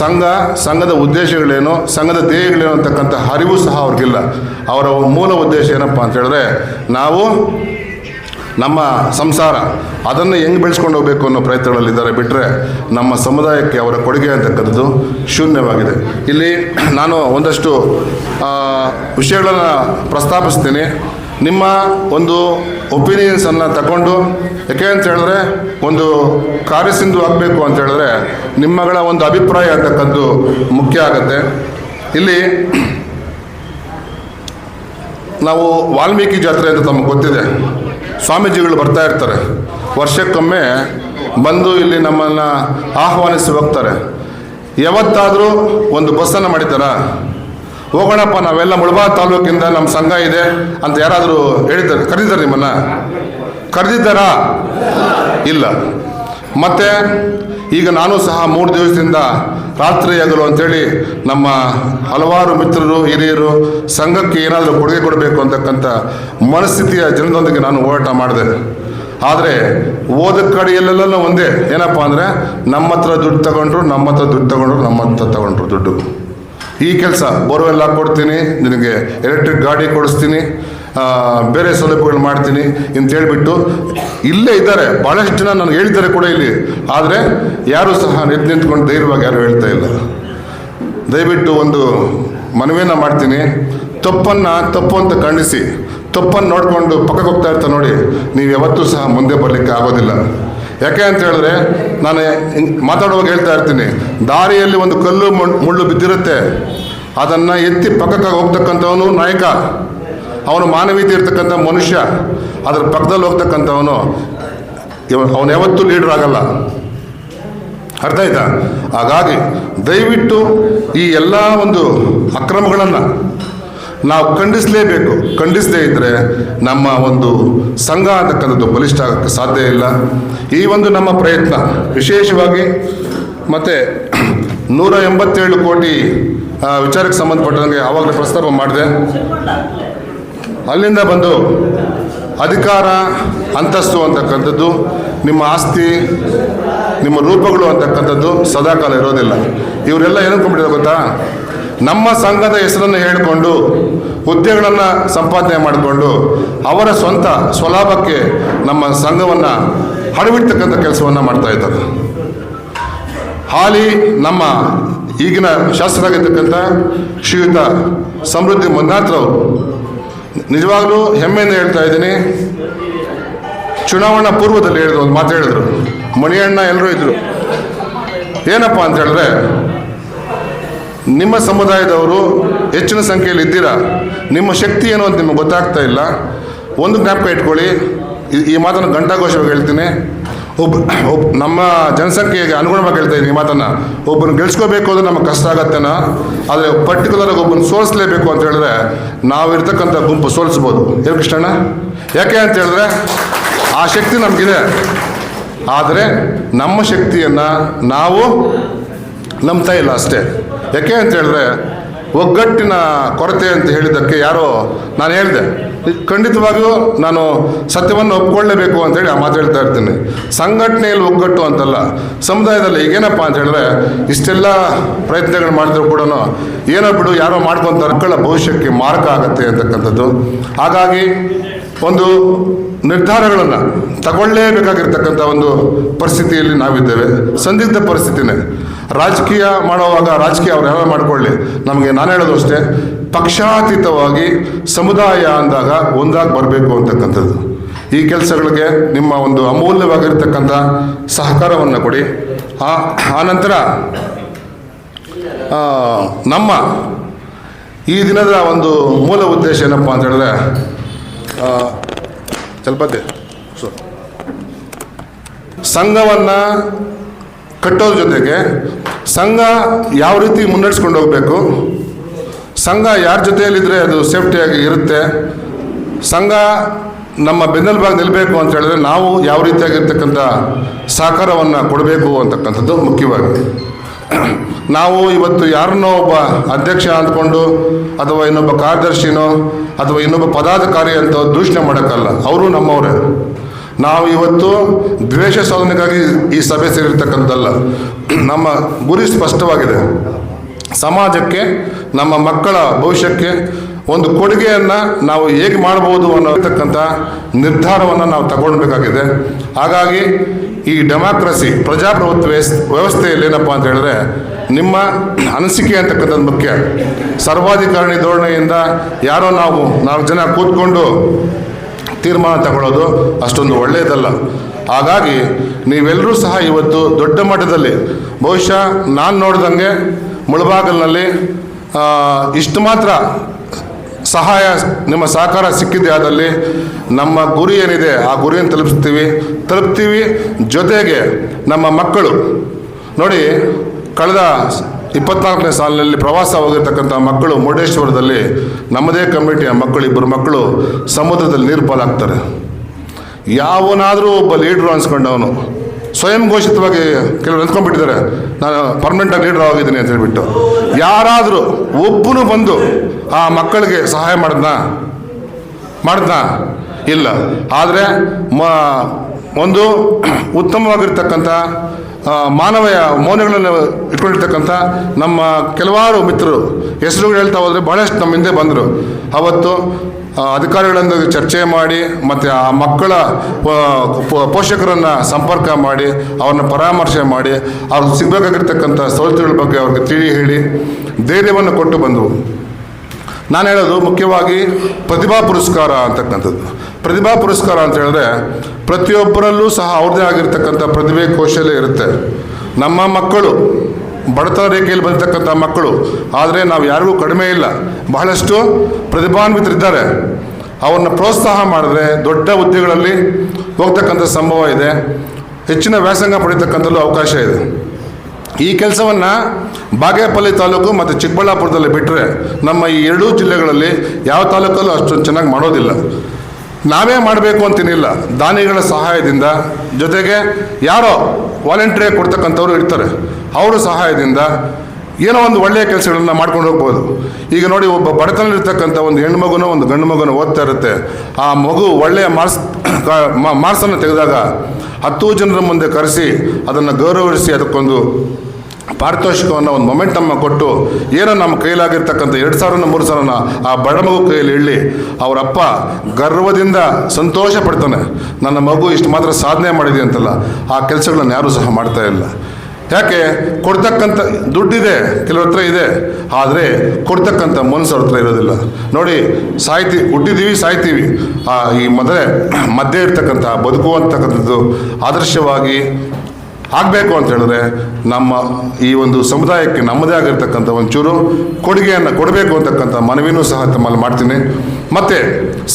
ಸಂಘ, ಸಂಘದ ಉದ್ದೇಶಗಳೇನು, ಸಂಘದ ಧ್ಯೇಯಗಳೇನು ಅಂತಕ್ಕಂಥ ಅರಿವು ಸಹ ಅವ್ರಿಗಿಲ್ಲ. ಅವರ ಮೂಲ ಉದ್ದೇಶ ಏನಪ್ಪ ಅಂತ ಹೇಳಿದ್ರೆ, ನಾವು ನಮ್ಮ ಸಂಸಾರ ಅದನ್ನು ಹೆಂಗೆ ಬೆಳೆಸ್ಕೊಂಡು ಹೋಗಬೇಕು ಅನ್ನೋ ಪ್ರಯತ್ನಗಳಲ್ಲಿದ್ದಾರೆ ಬಿಟ್ಟರೆ ನಮ್ಮ ಸಮುದಾಯಕ್ಕೆ ಅವರ ಕೊಡುಗೆ ಅಂತಕ್ಕಂಥದ್ದು ಶೂನ್ಯವಾಗಿದೆ. ಇಲ್ಲಿ ನಾನು ಒಂದಷ್ಟು ವಿಷಯಗಳನ್ನು ಪ್ರಸ್ತಾಪಿಸ್ತೀನಿ. ನಿಮ್ಮ ಒಂದು ಒಪಿನಿಯನ್ಸನ್ನು ತಗೊಂಡು, ಯಾಕೆ ಅಂತ ಹೇಳಿದ್ರೆ ಒಂದು ಕಾರ್ಯಸಿಂಧು ಆಗಬೇಕು ಅಂತ ಹೇಳಿದ್ರೆ ನಿಮ್ಮಗಳ ಒಂದು ಅಭಿಪ್ರಾಯ ಅಂತಕ್ಕಂಥದ್ದು ಮುಖ್ಯ ಆಗುತ್ತೆ. ಇಲ್ಲಿ ನಾವು ವಾಲ್ಮೀಕಿ ಜಾತ್ರೆ ಅಂತ ತಮಗೆ ಗೊತ್ತಿದೆ. ಸ್ವಾಮೀಜಿಗಳು ಬರ್ತಾ ಇರ್ತಾರೆ. ವರ್ಷಕ್ಕೊಮ್ಮೆ ಬಂದು ಇಲ್ಲಿ ನಮ್ಮನ್ನು ಆಹ್ವಾನಿಸಿ ಹೋಗ್ತಾರೆ. ಯಾವತ್ತಾದರೂ ಒಂದು ಬಸ್ಸನ್ನು ಮಾಡಿದ್ದಾರಾ? ಹೋಗೋಣಪ್ಪ, ನಾವೆಲ್ಲ ಮುಳಬಾ ತಾಲೂಕಿಂದ ನಮ್ಮ ಸಂಘ ಇದೆ ಅಂತ ಯಾರಾದರೂ ಹೇಳಿದ್ದಾರೆ? ಕರೆದಿದ್ದಾರೆ ನಿಮ್ಮನ್ನು? ಕರೆದಿದ್ದಾರಾ? ಇಲ್ಲ. ಮತ್ತು ಈಗ ನಾನು ಸಹ ಮೂರು ದಿವಸದಿಂದ ರಾತ್ರಿ ಅಂಥೇಳಿ ನಮ್ಮ ಹಲವಾರು ಮಿತ್ರರು, ಹಿರಿಯರು ಸಂಘಕ್ಕೆ ಏನಾದರೂ ಕೊಡುಗೆ ಕೊಡಬೇಕು ಅಂತಕ್ಕಂಥ ಮನಸ್ಥಿತಿಯ ಜನದೊಂದಿಗೆ ನಾನು ಹೋರಾಟ ಮಾಡಿದೆ. ಆದರೆ ಓದ ಕಡೆಯಲ್ಲೆಲ್ಲ ಒಂದೇ, ಏನಪ್ಪ ಅಂದರೆ ನಮ್ಮ ಹತ್ರ ದುಡ್ಡು ತಗೊಂಡ್ರು, ನಮ್ಮ ಹತ್ರ ದುಡ್ಡು ತಗೊಂಡ್ರು, ನಮ್ಮ ಹತ್ರ ತಗೊಂಡ್ರು ದುಡ್ಡು. ಈ ಕೆಲಸ ಬೋರ್ವೆಲ್ಲ ಕೊಡ್ತೀನಿ, ನಿನಗೆ ಎಲೆಕ್ಟ್ರಿಕ್ ಗಾಡಿ ಕೊಡಿಸ್ತೀನಿ ಬೇರೆ ಸೌಲಭ್ಯಗಳು ಮಾಡ್ತೀನಿ ಅಂತ ಹೇಳಿಬಿಟ್ಟು ಇಲ್ಲೇ ಇದ್ದಾರೆ. ಭಾಳಷ್ಟು ಜನ ನನಗೆ ಹೇಳ್ತಾರೆ ಕೂಡ ಇಲ್ಲಿ. ಆದರೆ ಯಾರೂ ಸಹ ಎದ್ದು ನಿಂತ್ಕೊಂಡು ಧೈರ್ಯವಾಗಿ ಯಾರು ಹೇಳ್ತಾ ಇಲ್ಲ. ದಯವಿಟ್ಟು ಒಂದು ಮನವಿಯನ್ನು ಮಾಡ್ತೀನಿ. ತಪ್ಪನ್ನು ತಪ್ಪು ಅಂತ ಖಂಡಿಸಿ. ತಪ್ಪನ್ನು ನೋಡಿಕೊಂಡು ಪಕ್ಕಕ್ಕೆ ಹೋಗ್ತಾ ಇರ್ತಾ ನೋಡಿ. ನೀವು ಯಾವತ್ತೂ ಸಹ ಮುಂದೆ ಬರಲಿಕ್ಕೆ ಆಗೋದಿಲ್ಲ. ಯಾಕೆ ಅಂತ ಹೇಳಿದ್ರೆ ನಾನು ಮಾತಾಡುವಾಗ ಹೇಳ್ತಾ ಇರ್ತೀನಿ. ದಾರಿಯಲ್ಲಿ ಒಂದು ಕಲ್ಲು ಮುಳ್ಳು ಬಿದ್ದಿರುತ್ತೆ. ಅದನ್ನು ಎತ್ತಿ ಪಕ್ಕಕ್ಕೆ ಹೋಗ್ತಕ್ಕಂಥವನು ನಾಯಕ. ಅವನು ಮಾನವೀಯತೆ ಇರ್ತಕ್ಕಂಥ ಮನುಷ್ಯ, ಅದ್ರ ಪಕ್ಕದಲ್ಲಿ ಹೋಗ್ತಕ್ಕಂಥವನು ಅವನು ಯಾವತ್ತೂ ಲೀಡರ್ ಆಗಲ್ಲ. ಅರ್ಥ ಆಯ್ತಾ? ಹಾಗಾಗಿ ದಯವಿಟ್ಟು ಈ ಎಲ್ಲ ಒಂದು ಅಕ್ರಮಗಳನ್ನು ನಾವು ಖಂಡಿಸಲೇಬೇಕು. ಖಂಡಿಸದೇ ಇದ್ದರೆ ನಮ್ಮ ಒಂದು ಸಂಘ ಅಂತಕ್ಕಂಥದ್ದು ಬಲಿಷ್ಠ ಆಗೋಕ್ಕೆ ಸಾಧ್ಯ ಇಲ್ಲ. ಈ ಒಂದು ನಮ್ಮ ಪ್ರಯತ್ನ, ವಿಶೇಷವಾಗಿ ಮತ್ತು <clears throat> ನೂರ ಎಂಬತ್ತೇಳು ಕೋಟಿ ವಿಚಾರಕ್ಕೆ ಸಂಬಂಧಪಟ್ಟಂಗೆ ಆವಾಗಲೇ ಪ್ರಸ್ತಾಪ ಮಾಡಿದೆ. ಅಲ್ಲಿಂದ ಬಂದು ಅಧಿಕಾರ, ಅಂತಸ್ತು ಅಂತಕ್ಕಂಥದ್ದು, ನಿಮ್ಮ ಆಸ್ತಿ, ನಿಮ್ಮ ರೂಪಗಳು ಅಂತಕ್ಕಂಥದ್ದು ಸದಾಕಾಲ ಇರೋದಿಲ್ಲ. ಇವರೆಲ್ಲ ಏನು ಅನ್ಕೊಂಡ್ಬಿಟ್ಟಿದ್ದಾರೆ ಗೊತ್ತಾ? ನಮ್ಮ ಸಂಘದ ಹೆಸರನ್ನು ಹೇಳಿಕೊಂಡು, ಹುದ್ದೆಗಳನ್ನು ಸಂಪಾದನೆ ಮಾಡಿಕೊಂಡು, ಅವರ ಸ್ವಂತ ಸ್ವಲಾಭಕ್ಕೆ ನಮ್ಮ ಸಂಘವನ್ನು ಹಡಬಿಡ್ತಕ್ಕಂಥ ಕೆಲಸವನ್ನು ಮಾಡ್ತಾ ಇದ್ದಾರೆ. ಹಾಲಿ ನಮ್ಮ ಈಗಿನ ಶಾಸಕರಾಗಿರ್ತಕ್ಕಂಥ ಶ್ರೀಯುತ ಸಮೃದ್ಧಿ ಮಂದಾತ್ರವರು ನಿಜವಾಗ್ಲೂ ಹೆಮ್ಮೆಯಿಂದ ಹೇಳ್ತಾ ಇದ್ದೀನಿ. ಚುನಾವಣಾ ಪೂರ್ವದಲ್ಲಿ ಹೇಳಿದ್ರು ಒಂದು ಮಾತು ಹೇಳಿದ್ರು. ಮಣಿಯಣ್ಣ ಎಲ್ಲರೂ ಇದ್ರು. ಏನಪ್ಪ ಅಂತ ಹೇಳಿದ್ರೆ, ನಿಮ್ಮ ಸಮುದಾಯದವರು ಹೆಚ್ಚಿನ ಸಂಖ್ಯೆಯಲ್ಲಿ ಇದ್ದೀರಾ? ನಿಮ್ಮ ಶಕ್ತಿ ಏನು ಅಂತ ನಿಮಗೆ ಗೊತ್ತಾಗ್ತಾ ಇಲ್ಲ. ಒಂದು ಜ್ಞಾಪಕ ಇಟ್ಕೊಳ್ಳಿ. ಈ- ಮಾತನ್ನು ಘಂಟಾಘೋಷವಾಗಿ ಹೇಳ್ತೀನಿ. ಒಬ್ಬ ಒಬ್ಬ, ನಮ್ಮ ಜನಸಂಖ್ಯೆಗೆ ಅನುಗುಣವಾಗಿ ಹೇಳ್ತಾ ಇದ್ದೀನಿ ಮಾತನ್ನು. ಒಬ್ಬನ ಗೆಲ್ಸ್ಕೋಬೇಕು ಅಂದರೆ ನಮಗೆ ಕಷ್ಟ ಆಗತ್ತೇನ, ಆದರೆ ಪರ್ಟಿಕ್ಯುಲರ್ ಆಗಿ ಒಬ್ಬನ ಸೋಲಿಸ್ಲೇಬೇಕು ಅಂತ ಹೇಳಿದ್ರೆ ನಾವಿರ್ತಕ್ಕಂಥ ಗುಂಪು ಸೋಲಿಸ್ಬೋದು. ಏನು ಕೃಷ್ಣಣ್ಣ. ಯಾಕೆ ಅಂತ ಹೇಳಿದ್ರೆ, ಆ ಶಕ್ತಿ ನಮಗಿದೆ. ಆದರೆ ನಮ್ಮ ಶಕ್ತಿಯನ್ನು ನಾವು ನಂಬ್ತಾ ಇಲ್ಲ ಅಷ್ಟೇ. ಯಾಕೆ ಅಂತ ಹೇಳಿದ್ರೆ ಒಗ್ಗಟ್ಟಿನ ಕೊರತೆ ಅಂತ ಹೇಳಿದ್ದಕ್ಕೆ ಯಾರೋ ನಾನು ಹೇಳಿದೆ. ಖಂಡಿತವಾಗಿಯೂ ನಾನು ಸತ್ಯವನ್ನು ಒಪ್ಕೊಳ್ಳೇಬೇಕು ಅಂತೇಳಿ ಆ ಮಾತು ಹೇಳ್ತಾ ಇರ್ತೀನಿ. ಸಂಘಟನೆಯಲ್ಲಿ ಒಗ್ಗಟ್ಟು ಅಂತಲ್ಲ, ಸಮುದಾಯದಲ್ಲಿ ಈಗೇನಪ್ಪ ಅಂತ ಹೇಳಿದ್ರೆ ಇಷ್ಟೆಲ್ಲ ಪ್ರಯತ್ನಗಳು ಮಾಡಿದ್ರು ಕೂಡ ಏನೋ ಬಿಡು, ಯಾರೋ ಮಾಡ್ಕೊತಾರೆ ಮಕ್ಕಳ ಭವಿಷ್ಯಕ್ಕೆ ಮಾರಕ ಆಗತ್ತೆ ಅಂತಕ್ಕಂಥದ್ದು. ಹಾಗಾಗಿ ಒಂದು ನಿರ್ಧಾರಗಳನ್ನು ತಗೊಳ್ಳೇಬೇಕಾಗಿರ್ತಕ್ಕಂಥ ಒಂದು ಪರಿಸ್ಥಿತಿಯಲ್ಲಿ ನಾವಿದ್ದೇವೆ. ಸಂದಿಗ್ಧ ಪರಿಸ್ಥಿತಿನೇ. ರಾಜಕೀಯ ಮಾಡುವಾಗ ರಾಜಕೀಯ ಅವ್ರು ಯಾವ ಮಾಡಿಕೊಳ್ಳಿ? ನಮಗೆ ನಾನು ಹೇಳೋದು ಅಷ್ಟೇ ಪಕ್ಷಾತೀತವಾಗಿ ಸಮುದಾಯ ಅಂದಾಗ ಒಂದಾಗಿ ಬರಬೇಕು ಅಂತಕ್ಕಂಥದ್ದು. ಈ ಕೆಲಸಗಳಿಗೆ ನಿಮ್ಮ ಒಂದು ಅಮೂಲ್ಯವಾಗಿರ್ತಕ್ಕಂಥ ಸಹಕಾರವನ್ನು ಕೊಡಿ. ಆ ಆನಂತರ ನಮ್ಮ ಈ ದಿನದ ಒಂದು ಮೂಲ ಉದ್ದೇಶ ಏನಪ್ಪ ಅಂತ ಹೇಳಿದ್ರೆ ಆ, ಚಲ್ಪತಿ ಸೊ ಸಂಘವನ್ನು ಕಟ್ಟೋದ್ರ ಜೊತೆಗೆ ಸಂಘ ಯಾವ ರೀತಿ ಮುನ್ನಡೆಸ್ಕೊಂಡು ಹೋಗಬೇಕು? ಸಂಘ ಯಾರ ಜೊತೆಯಲ್ಲಿದ್ದರೆ ಅದು ಸೇಫ್ಟಿಯಾಗಿ ಇರುತ್ತೆ? ಸಂಘ ನಮ್ಮ ಬೆನ್ನೆಲುಬಾಗಿ ನಿಲ್ಲಬೇಕು ಅಂತ ಹೇಳಿದ್ರೆ ನಾವು ಯಾವ ರೀತಿಯಾಗಿರ್ತಕ್ಕಂಥ ಸಹಕಾರವನ್ನು ಕೊಡಬೇಕು ಅಂತಕ್ಕಂಥದ್ದು ಮುಖ್ಯವಾಗಿದೆ. ನಾವು ಇವತ್ತು ಯಾರನ್ನೋ ಒಬ್ಬ ಅಧ್ಯಕ್ಷ ಅಂದ್ಕೊಂಡು ಅಥವಾ ಇನ್ನೊಬ್ಬ ಕಾರ್ಯದರ್ಶಿನೋ ಅಥವಾ ಇನ್ನೊಬ್ಬ ಪದಾಧಿಕಾರಿ ಅಂತ ದೂಷಣೆ ಮಾಡೋಕ್ಕಲ್ಲ. ಅವರು ನಮ್ಮವರೇ. ನಾವು ಇವತ್ತು ದ್ವೇಷ ಸಾಧನೆಗಾಗಿ ಈ ಸಭೆ ಸೇರಿರ್ತಕ್ಕಂಥದ್ದಲ್ಲ. ನಮ್ಮ ಗುರಿ ಸ್ಪಷ್ಟವಾಗಿದೆ. ಸಮಾಜಕ್ಕೆ, ನಮ್ಮ ಮಕ್ಕಳ ಭವಿಷ್ಯಕ್ಕೆ ಒಂದು ಕೊಡುಗೆಯನ್ನು ನಾವು ಹೇಗೆ ಮಾಡ್ಬೋದು ಅನ್ನೋತಕ್ಕಂಥ ನಿರ್ಧಾರವನ್ನು ನಾವು ತಗೊಳ್ಬೇಕಾಗಿದೆ. ಹಾಗಾಗಿ ಈ ಡೆಮಾಕ್ರಸಿ, ಪ್ರಜಾಪ್ರಭುತ್ವ ವ್ಯವಸ್- ವ್ಯವಸ್ಥೆಯಲ್ಲಿ ಏನಪ್ಪ ಅಂತ ಹೇಳಿದ್ರೆ, ನಿಮ್ಮ ಅನಿಸಿಕೆ ಅಂತಕ್ಕಂಥದ್ದು ಮುಖ್ಯ. ಸರ್ವಾಧಿಕಾರಣಿ ಧೋರಣೆಯಿಂದ ಯಾರೋ ನಾವು ನಾಲ್ಕು ಜನ ಕೂತ್ಕೊಂಡು ತೀರ್ಮಾನ ತಗೊಳ್ಳೋದು ಅಷ್ಟೊಂದು ಒಳ್ಳೆಯದಲ್ಲ. ಹಾಗಾಗಿ ನೀವೆಲ್ಲರೂ ಸಹ ಇವತ್ತು ದೊಡ್ಡ ಮಟ್ಟದಲ್ಲಿ, ಬಹುಶಃ ನಾನು ನೋಡ್ದಂಗೆ ಮುಳಬಾಗಲಿನಲ್ಲಿ ಇಷ್ಟು ಮಾತ್ರ ಸಹಾಯ ನಿಮ್ಮ ಸಹಕಾರ ಸಿಕ್ಕಿದೆ ಆದಲ್ಲಿ ನಮ್ಮ ಗುರಿ ಏನಿದೆ ಆ ಗುರಿಯನ್ನು ತಲುಪಿಸ್ತೀವಿ. ತಲುಪ್ತೀವಿ ಜೊತೆಗೆ ನಮ್ಮ ಮಕ್ಕಳು. ನೋಡಿ, ಕಳೆದ ಇಪ್ಪತ್ನಾಲ್ಕನೇ ಸಾಲಿನಲ್ಲಿ ಪ್ರವಾಸ ಹೋಗಿರ್ತಕ್ಕಂಥ ಮಕ್ಕಳು ಮುರುಡೇಶ್ವರದಲ್ಲಿ, ನಮ್ಮದೇ ಕಮಿಟಿಯ ಮಕ್ಕಳು, ಇಬ್ಬರು ಮಕ್ಕಳು ಸಮುದ್ರದಲ್ಲಿ ನೀರು ಪಾಲಾಗ್ತಾರೆ. ಯಾವನಾದರೂ ಒಬ್ಬ ಲೀಡ್ರು ಅನ್ಸ್ಕೊಂಡವನು, ಸ್ವಯಂ ಘೋಷಿತವಾಗಿ ಕೆಲವರು ಅನ್ಕೊಂಡ್ಬಿಟ್ಟಿದ್ದಾರೆ ನಾನು ಪರ್ಮನೆಂಟಾಗಿ ಲೀಡರ್ ಆಗಿದ್ದೀನಿ ಅಂತ ಹೇಳ್ಬಿಟ್ಟು. ಯಾರಾದರೂ ಒಬ್ಬನು ಬಂದು ಆ ಮಕ್ಕಳಿಗೆ ಸಹಾಯ ಮಾಡಿದ್ನಾ? ಮಾಡಿದ್ನಾ? ಇಲ್ಲ. ಆದರೆ ಮ, ಒಂದು ಉತ್ತಮವಾಗಿರ್ತಕ್ಕಂಥ ಆ, ಮಾನವೀಯ ಮೌಲ್ಯಗಳನ್ನು ಇಟ್ಕೊಂಡಿರ್ತಕ್ಕಂಥ ನಮ್ಮ ಕೆಲವಾರು ಮಿತ್ರರು ಹೆಸರುಗಳು ಹೇಳ್ತಾ ಹೋದರೆ ಭಾಳಷ್ಟು ನಮ್ಮ ಹಿಂದೆ ಬಂದರು. ಅವತ್ತು ಅಧಿಕಾರಿಗಳೊಂದಿಗೆ ಚರ್ಚೆ ಮಾಡಿ ಮತ್ತು ಆ ಮಕ್ಕಳ ಪೋಷಕರನ್ನು ಸಂಪರ್ಕ ಮಾಡಿ ಅವ್ರನ್ನ ಪರಾಮರ್ಶೆ ಮಾಡಿ ಅವ್ರಿಗೆ ಸಿಗಬೇಕಾಗಿರ್ತಕ್ಕಂಥ ಸೌಲಭ್ಯಗಳ ಬಗ್ಗೆ ಅವ್ರಿಗೆ ತಿಳಿ ಹೇಳಿ ಧೈರ್ಯವನ್ನು ಕೊಟ್ಟು ಬಂದವು ನಾನು ಹೇಳೋದು ಮುಖ್ಯವಾಗಿ ಪ್ರತಿಭಾ ಪುರಸ್ಕಾರ ಅಂತಕ್ಕಂಥದ್ದು. ಪ್ರತಿಭಾ ಪುರಸ್ಕಾರ ಅಂತ ಹೇಳಿದ್ರೆ ಪ್ರತಿಯೊಬ್ಬರಲ್ಲೂ ಸಹ ಅವ್ರದ್ದೇ ಆಗಿರ್ತಕ್ಕಂಥ ಪ್ರತಿಭೆ ಕೌಶಲ್ಯ ಇರುತ್ತೆ. ನಮ್ಮ ಮಕ್ಕಳು, ಬಡತನ ರೇಖೆಯಲ್ಲಿ ಬಂದಿರತಕ್ಕಂಥ ಮಕ್ಕಳು, ಆದರೆ ನಾವು ಯಾರಿಗೂ ಕಡಿಮೆ ಇಲ್ಲ. ಬಹಳಷ್ಟು ಪ್ರತಿಭಾನ್ವಿತರಿದ್ದಾರೆ. ಅವ್ರನ್ನ ಪ್ರೋತ್ಸಾಹ ಮಾಡಿದ್ರೆ ದೊಡ್ಡ ಹುದ್ದೆಗಳಲ್ಲಿ ಹೋಗ್ತಕ್ಕಂಥ ಸಂಭವ ಇದೆ. ಹೆಚ್ಚಿನ ವ್ಯಾಸಂಗ ಪಡೀತಕ್ಕಂಥಲ್ಲೂ ಅವಕಾಶ ಇದೆ. ಈ ಕೆಲಸವನ್ನು ಬಾಗೇಪಲ್ಲಿ ತಾಲೂಕು ಮತ್ತು ಚಿಕ್ಕಬಳ್ಳಾಪುರದಲ್ಲಿ ಬಿಟ್ಟರೆ ನಮ್ಮ ಈ ಎರಡೂ ಜಿಲ್ಲೆಗಳಲ್ಲಿ ಯಾವ ತಾಲೂಕಲ್ಲೂ ಅಷ್ಟೊಂದು ಚೆನ್ನಾಗಿ ಮಾಡೋದಿಲ್ಲ. ನಾವೇ ಮಾಡಬೇಕು ಅಂತೇನಿಲ್ಲ ದಾನಿಗಳ ಸಹಾಯದಿಂದ ಜೊತೆಗೆ ಯಾರೋ ವಾಲಂಟಿಯರ್ ಕೊಡ್ತಕ್ಕಂಥವ್ರು ಇರ್ತಾರೆ. ಅವರ ಸಹಾಯದಿಂದ ಏನೋ ಒಂದು ಒಳ್ಳೆಯ ಕೆಲಸಗಳನ್ನ ಮಾಡ್ಕೊಂಡು ಹೋಗ್ಬೋದು. ಈಗ ನೋಡಿ ಒಬ್ಬ ಬಡತನಲ್ಲಿರ್ತಕ್ಕಂಥ ಒಂದು ಹೆಣ್ಣು ಮಗುನೋ ಒಂದು ಗಂಡು ಮಗುನೋ ಓದ್ತಾ ಇರುತ್ತೆ. ಆ ಮಗು ಒಳ್ಳೆಯ ಮಾರ್ಕ್ಸ್ ಮಾರ್ಕ್ಸನ್ನು ತೆಗೆದಾಗ ಹತ್ತು ಜನರ ಮುಂದೆ ಕರೆಸಿ ಅದನ್ನು ಗೌರವಿಸಿ ಅದಕ್ಕೊಂದು ಪಾರಿತೋಷಿಕವನ್ನು ಒಂದು ಮೊಮೆಂಟಮ್ಮ ಕೊಟ್ಟು, ಏನೋ ನಮ್ಮ ಕೈಲಾಗಿರ್ತಕ್ಕಂಥ ಎರಡು ಸಾವಿರನ ಮೂರು ಸಾವಿರನ ಆ ಬಡ ಮಗು ಕೈಯಲ್ಲಿ ಇಳ್ಳಿ ಅವರಪ್ಪ ಗರ್ವದಿಂದ ಸಂತೋಷ ಪಡ್ತಾನೆ, ನನ್ನ ಮಗು ಇಷ್ಟು ಮಾತ್ರ ಸಾಧನೆ ಮಾಡಿದೆ ಅಂತಲ್ಲ, ಆ ಕೆಲಸಗಳನ್ನು ಯಾರೂ ಸಹ ಮಾಡ್ತಾ ಇಲ್ಲ. ಯಾಕೆ? ಕೊಡ್ತಕ್ಕಂಥ ದುಡ್ಡಿದೆ, ಕೆಲವ್ರ ಇದೆ, ಆದರೆ ಕೊಡ್ತಕ್ಕಂಥ ಮನಸ್ಸು ಅವ್ರ ಹತ್ರ ಇರೋದಿಲ್ಲ. ನೋಡಿ ಸಾಯ್ತಿ ಹುಟ್ಟಿದ್ದೀವಿ ಸಾಯ್ತೀವಿ. ಆ, ಈ ಮೊದಲೇ ಮಧ್ಯೆ ಇರ್ತಕ್ಕಂಥ ಬದುಕು ಅಂತಕ್ಕಂಥದ್ದು ಆದರ್ಶವಾಗಿ ಆಗಬೇಕು ಅಂತ ಹೇಳಿದ್ರೆ ನಮ್ಮ ಈ ಒಂದು ಸಮುದಾಯಕ್ಕೆ ನಮ್ಮದೇ ಆಗಿರ್ತಕ್ಕಂಥ ಒಂಚೂರು ಕೊಡುಗೆಯನ್ನು ಕೊಡಬೇಕು ಅಂತಕ್ಕಂಥ ಮನವಿನೂ ಸಹ ತಮ್ಮಲ್ಲಿ ಮಾಡ್ತೀನಿ. ಮತ್ತು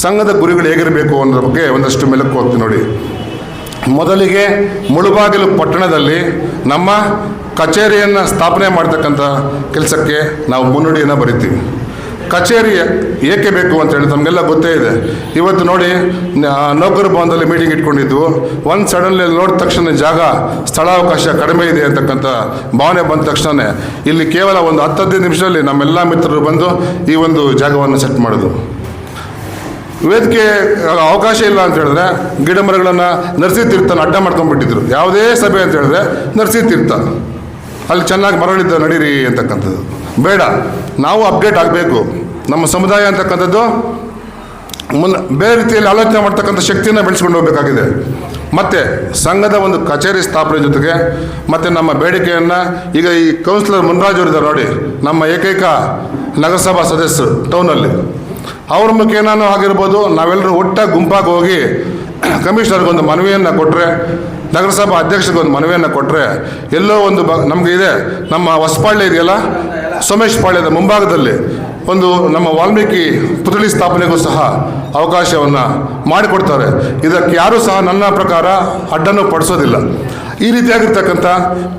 ಸಂಘದ ಗುರಿಗಳು ಹೇಗಿರಬೇಕು ಅನ್ನೋದ್ರ ಬಗ್ಗೆ ಒಂದಷ್ಟು ಮೆಲುಕು ಹೋಗ್ತೀನಿ ನೋಡಿ. ಮೊದಲಿಗೆ ಮುಳುಬಾಗಿಲು ಪಟ್ಟಣದಲ್ಲಿ ನಮ್ಮ ಕಚೇರಿಯನ್ನು ಸ್ಥಾಪನೆ ಮಾಡ್ತಕ್ಕಂಥ ಕೆಲಸಕ್ಕೆ ನಾವು ಮುನ್ನುಡಿಯನ್ನು ಬರಿತೀವಿ. ಕಚೇರಿ ಏಕೆ ಬೇಕು ಅಂತ ಹೇಳಿ ನಮಗೆಲ್ಲ ಗೊತ್ತೇ ಇದೆ. ಇವತ್ತು ನೋಡಿ ನೌಕರ ಭವನದಲ್ಲಿ ಮೀಟಿಂಗ್ ಇಟ್ಕೊಂಡಿದ್ವು. ಒಂದು ಸಡನ್ಲಿ ನೋಡಿದ ತಕ್ಷಣ ಜಾಗ, ಸ್ಥಳಾವಕಾಶ ಕಡಿಮೆ ಇದೆ ಅಂತಕ್ಕಂಥ ಭಾವನೆ ಬಂದ ತಕ್ಷಣ ಇಲ್ಲಿ ಕೇವಲ ಒಂದು ಹತ್ತು ಹದಿನೈದು ನಿಮಿಷದಲ್ಲಿ ನಮ್ಮೆಲ್ಲ ಮಿತ್ರರು ಬಂದು ಈ ಒಂದು ಜಾಗವನ್ನು ಸೆಟ್ ಮಾಡೋದು ವೇದಿಕೆ ಅವಕಾಶ ಇಲ್ಲ ಅಂತ ಹೇಳಿದ್ರೆ ಗಿಡ ಮರಗಳನ್ನು ನರ್ಸಿ ತೀರ್ಥನ ಅಡ್ಡ ಮಾಡ್ಕೊಂಡ್ಬಿಟ್ಟಿದ್ರು. ಯಾವುದೇ ಸಭೆ ಅಂತ ಹೇಳಿದ್ರೆ ನರ್ಸಿ ತೀರ್ಥ. ಅಲ್ಲಿ ಚೆನ್ನಾಗಿ ಮರಳಿದ್ದ ನಡೀರಿ ಅಂತಕ್ಕಂಥದ್ದು. ಬೇಡ, ನಾವು ಅಪ್ಡೇಟ್ ಆಗಬೇಕು. ನಮ್ಮ ಸಮುದಾಯ ಅಂತಕ್ಕಂಥದ್ದು ಮುನ್ನ ಬೇರೆ ರೀತಿಯಲ್ಲಿ ಆಲೋಚನೆ ಮಾಡ್ತಕ್ಕಂಥ ಶಕ್ತಿಯನ್ನು ಬೆಳೆಸ್ಕೊಂಡು ಹೋಗಬೇಕಾಗಿದೆ. ಮತ್ತು ಸಂಘದ ಒಂದು ಕಚೇರಿ ಸ್ಥಾಪನೆ ಜೊತೆಗೆ ಮತ್ತು ನಮ್ಮ ಬೇಡಿಕೆಯನ್ನು ಈಗ ಈ ಕೌನ್ಸಿಲರ್ ಮುನ್ರಾಜ್ ಅವರಿದ್ದಾರೆ ನೋಡಿ, ನಮ್ಮ ಏಕೈಕ ನಗರಸಭಾ ಸದಸ್ಯರು ಟೌನಲ್ಲಿ ಅವ್ರ ಮುಖೇನೂ ಆಗಿರ್ಬೋದು, ನಾವೆಲ್ಲರೂ ಒಟ್ಟಾಗಿ ಗುಂಪಾಗಿ ಹೋಗಿ ಕಮಿಷನರ್ಗೆ ಒಂದು ಮನವಿಯನ್ನು ಕೊಟ್ಟರೆ ನಗರಸಭಾ ಅಧ್ಯಕ್ಷರಿಗೆ ಒಂದು ಮನವಿಯನ್ನು ಕೊಟ್ಟರೆ ಎಲ್ಲೋ ಒಂದು ಬ ನಮಗೆ ಇದೆ, ನಮ್ಮ ಹೊಸಪಾಳ್ಯ ಇದೆಯಲ್ಲ ಸೋಮೇಶ್ ಪಾಳ್ಯದ ಮುಂಭಾಗದಲ್ಲಿ ಒಂದು ನಮ್ಮ ವಾಲ್ಮೀಕಿ ಪುತ್ಥಳಿ ಸ್ಥಾಪನೆಗೂ ಸಹ ಅವಕಾಶವನ್ನು ಮಾಡಿಕೊಡ್ತಾರೆ. ಇದಕ್ಕೆ ಯಾರೂ ಸಹ ನನ್ನ ಪ್ರಕಾರ ಅಡ್ಡನ್ನು ಪಡಿಸೋದಿಲ್ಲ. ಈ ರೀತಿಯಾಗಿರ್ತಕ್ಕಂಥ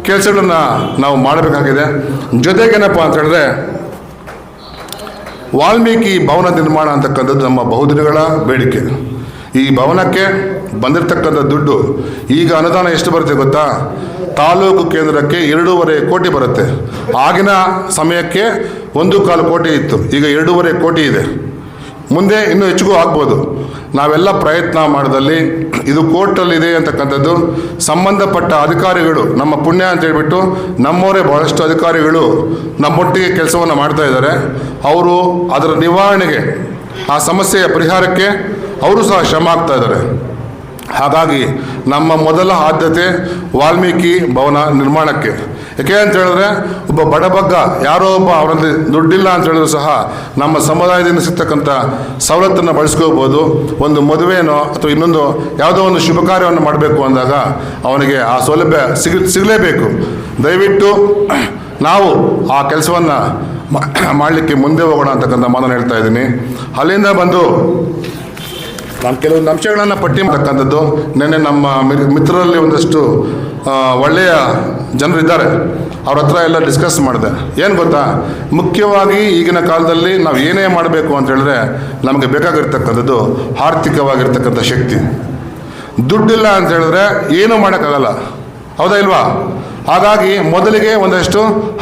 ಕೆಲಸಗಳನ್ನು ನಾವು ಮಾಡಬೇಕಾಗಿದೆ. ಜೊತೆಗೇನಪ್ಪ ಅಂತ ಹೇಳಿದ್ರೆ, ವಾಲ್ಮೀಕಿ ಭವನ ನಿರ್ಮಾಣ ಅಂತಕ್ಕಂಥದ್ದು ನಮ್ಮ ಬಹುದಿನಗಳ ಬೇಡಿಕೆ. ಈ ಭವನಕ್ಕೆ ಬಂದಿರತಕ್ಕಂಥ ದುಡ್ಡು, ಈಗ ಅನುದಾನ ಎಷ್ಟು ಬರುತ್ತೆ ಗೊತ್ತಾ? ತಾಲೂಕು ಕೇಂದ್ರಕ್ಕೆ ಎರಡೂವರೆ ಕೋಟಿ ಬರುತ್ತೆ. ಆಗಿನ ಸಮಯಕ್ಕೆ ಒಂದು ಕಾಲು ಕೋಟಿ ಇತ್ತು. ಈಗ ಎರಡೂವರೆ ಕೋಟಿ ಇದೆ. ಮುಂದೆ ಇನ್ನೂ ಹೆಚ್ಚಿಗೂ ಆಗ್ಬೋದು. ನಾವೆಲ್ಲ ಪ್ರಯತ್ನ ಮಾಡಿದಲ್ಲಿ ಇದು ಕೋರ್ಟಲ್ಲಿದೆ ಅಂತಕ್ಕಂಥದ್ದು. ಸಂಬಂಧಪಟ್ಟ ಅಧಿಕಾರಿಗಳು, ನಮ್ಮ ಪುಣ್ಯ ಅಂತ ಹೇಳಿಬಿಟ್ಟು ನಮ್ಮವರೇ ಬಹಳಷ್ಟು ಅಧಿಕಾರಿಗಳು ನಮ್ಮೊಟ್ಟಿಗೆ ಕೆಲಸವನ್ನು ಮಾಡ್ತಾ ಇದ್ದಾರೆ. ಅವರು ಅದರ ನಿವಾರಣೆಗೆ, ಆ ಸಮಸ್ಯೆಯ ಪರಿಹಾರಕ್ಕೆ ಅವರು ಸಹ ಶ್ರಮ ಆಗ್ತಾ ಇದ್ದಾರೆ. ಹಾಗಾಗಿ ನಮ್ಮ ಮೊದಲ ಆದ್ಯತೆ ವಾಲ್ಮೀಕಿ ಭವನ ನಿರ್ಮಾಣಕ್ಕೆ. ಯಾಕೆ ಅಂತ ಹೇಳಿದ್ರೆ, ಒಬ್ಬ ಬಡಬಗ್ಗ, ಯಾರೋ ಒಬ್ಬ ಅವರಲ್ಲಿ ದುಡ್ಡಿಲ್ಲ ಅಂತ ಹೇಳಿದ್ರು ಸಹ ನಮ್ಮ ಸಮುದಾಯದಿಂದ ಸಿಗ್ತಕ್ಕಂಥ ಸವಲತ್ತನ್ನು ಬಳಸ್ಕೋಬೋದು. ಒಂದು ಮದುವೆನೋ ಅಥವಾ ಇನ್ನೊಂದು ಯಾವುದೋ ಒಂದು ಶುಭ ಕಾರ್ಯವನ್ನು ಮಾಡಬೇಕು ಅಂದಾಗ ಅವನಿಗೆ ಆ ಸೌಲಭ್ಯ ಸಿಗ, ಸಿಗಲೇಬೇಕು. ದಯವಿಟ್ಟು ನಾವು ಆ ಕೆಲಸವನ್ನು ಮಾಡಲಿಕ್ಕೆ ಮುಂದೆ ಹೋಗೋಣ ಅಂತಕ್ಕಂಥ ಮಾತನ್ನು ಹೇಳ್ತಾ ಇದ್ದೀನಿ. ಅಲ್ಲಿಂದ ಬಂದು ನಾನು ಕೆಲವೊಂದು ಅಂಶಗಳನ್ನು ಪಟ್ಟಿ ಮಾಡ್ತಕ್ಕಂಥದ್ದು, ನಿನ್ನೆ ನಮ್ಮ ಮಿತ್ರರಲ್ಲಿ ಒಂದಷ್ಟು ಒಳ್ಳೆಯ ಜನರಿದ್ದಾರೆ. ಅವ್ರ ಹತ್ರ ಎಲ್ಲ ಡಿಸ್ಕಸ್ ಮಾಡಿದೆ. ಏನು ಗೊತ್ತಾ? ಮುಖ್ಯವಾಗಿ ಈಗಿನ ಕಾಲದಲ್ಲಿ ನಾವು ಏನೇ ಮಾಡಬೇಕು ಅಂತ ಹೇಳಿದ್ರೆ ನಮಗೆ ಬೇಕಾಗಿರ್ತಕ್ಕಂಥದ್ದು ಆರ್ಥಿಕವಾಗಿರ್ತಕ್ಕಂಥ ಶಕ್ತಿ. ದುಡ್ಡಿಲ್ಲ ಅಂತ ಹೇಳಿದ್ರೆ ಏನೂ ಮಾಡೋಕ್ಕಾಗಲ್ಲ. ಹೌದಾ ಇಲ್ವಾ? ಹಾಗಾಗಿ ಮೊದಲಿಗೆ ಒಂದಷ್ಟು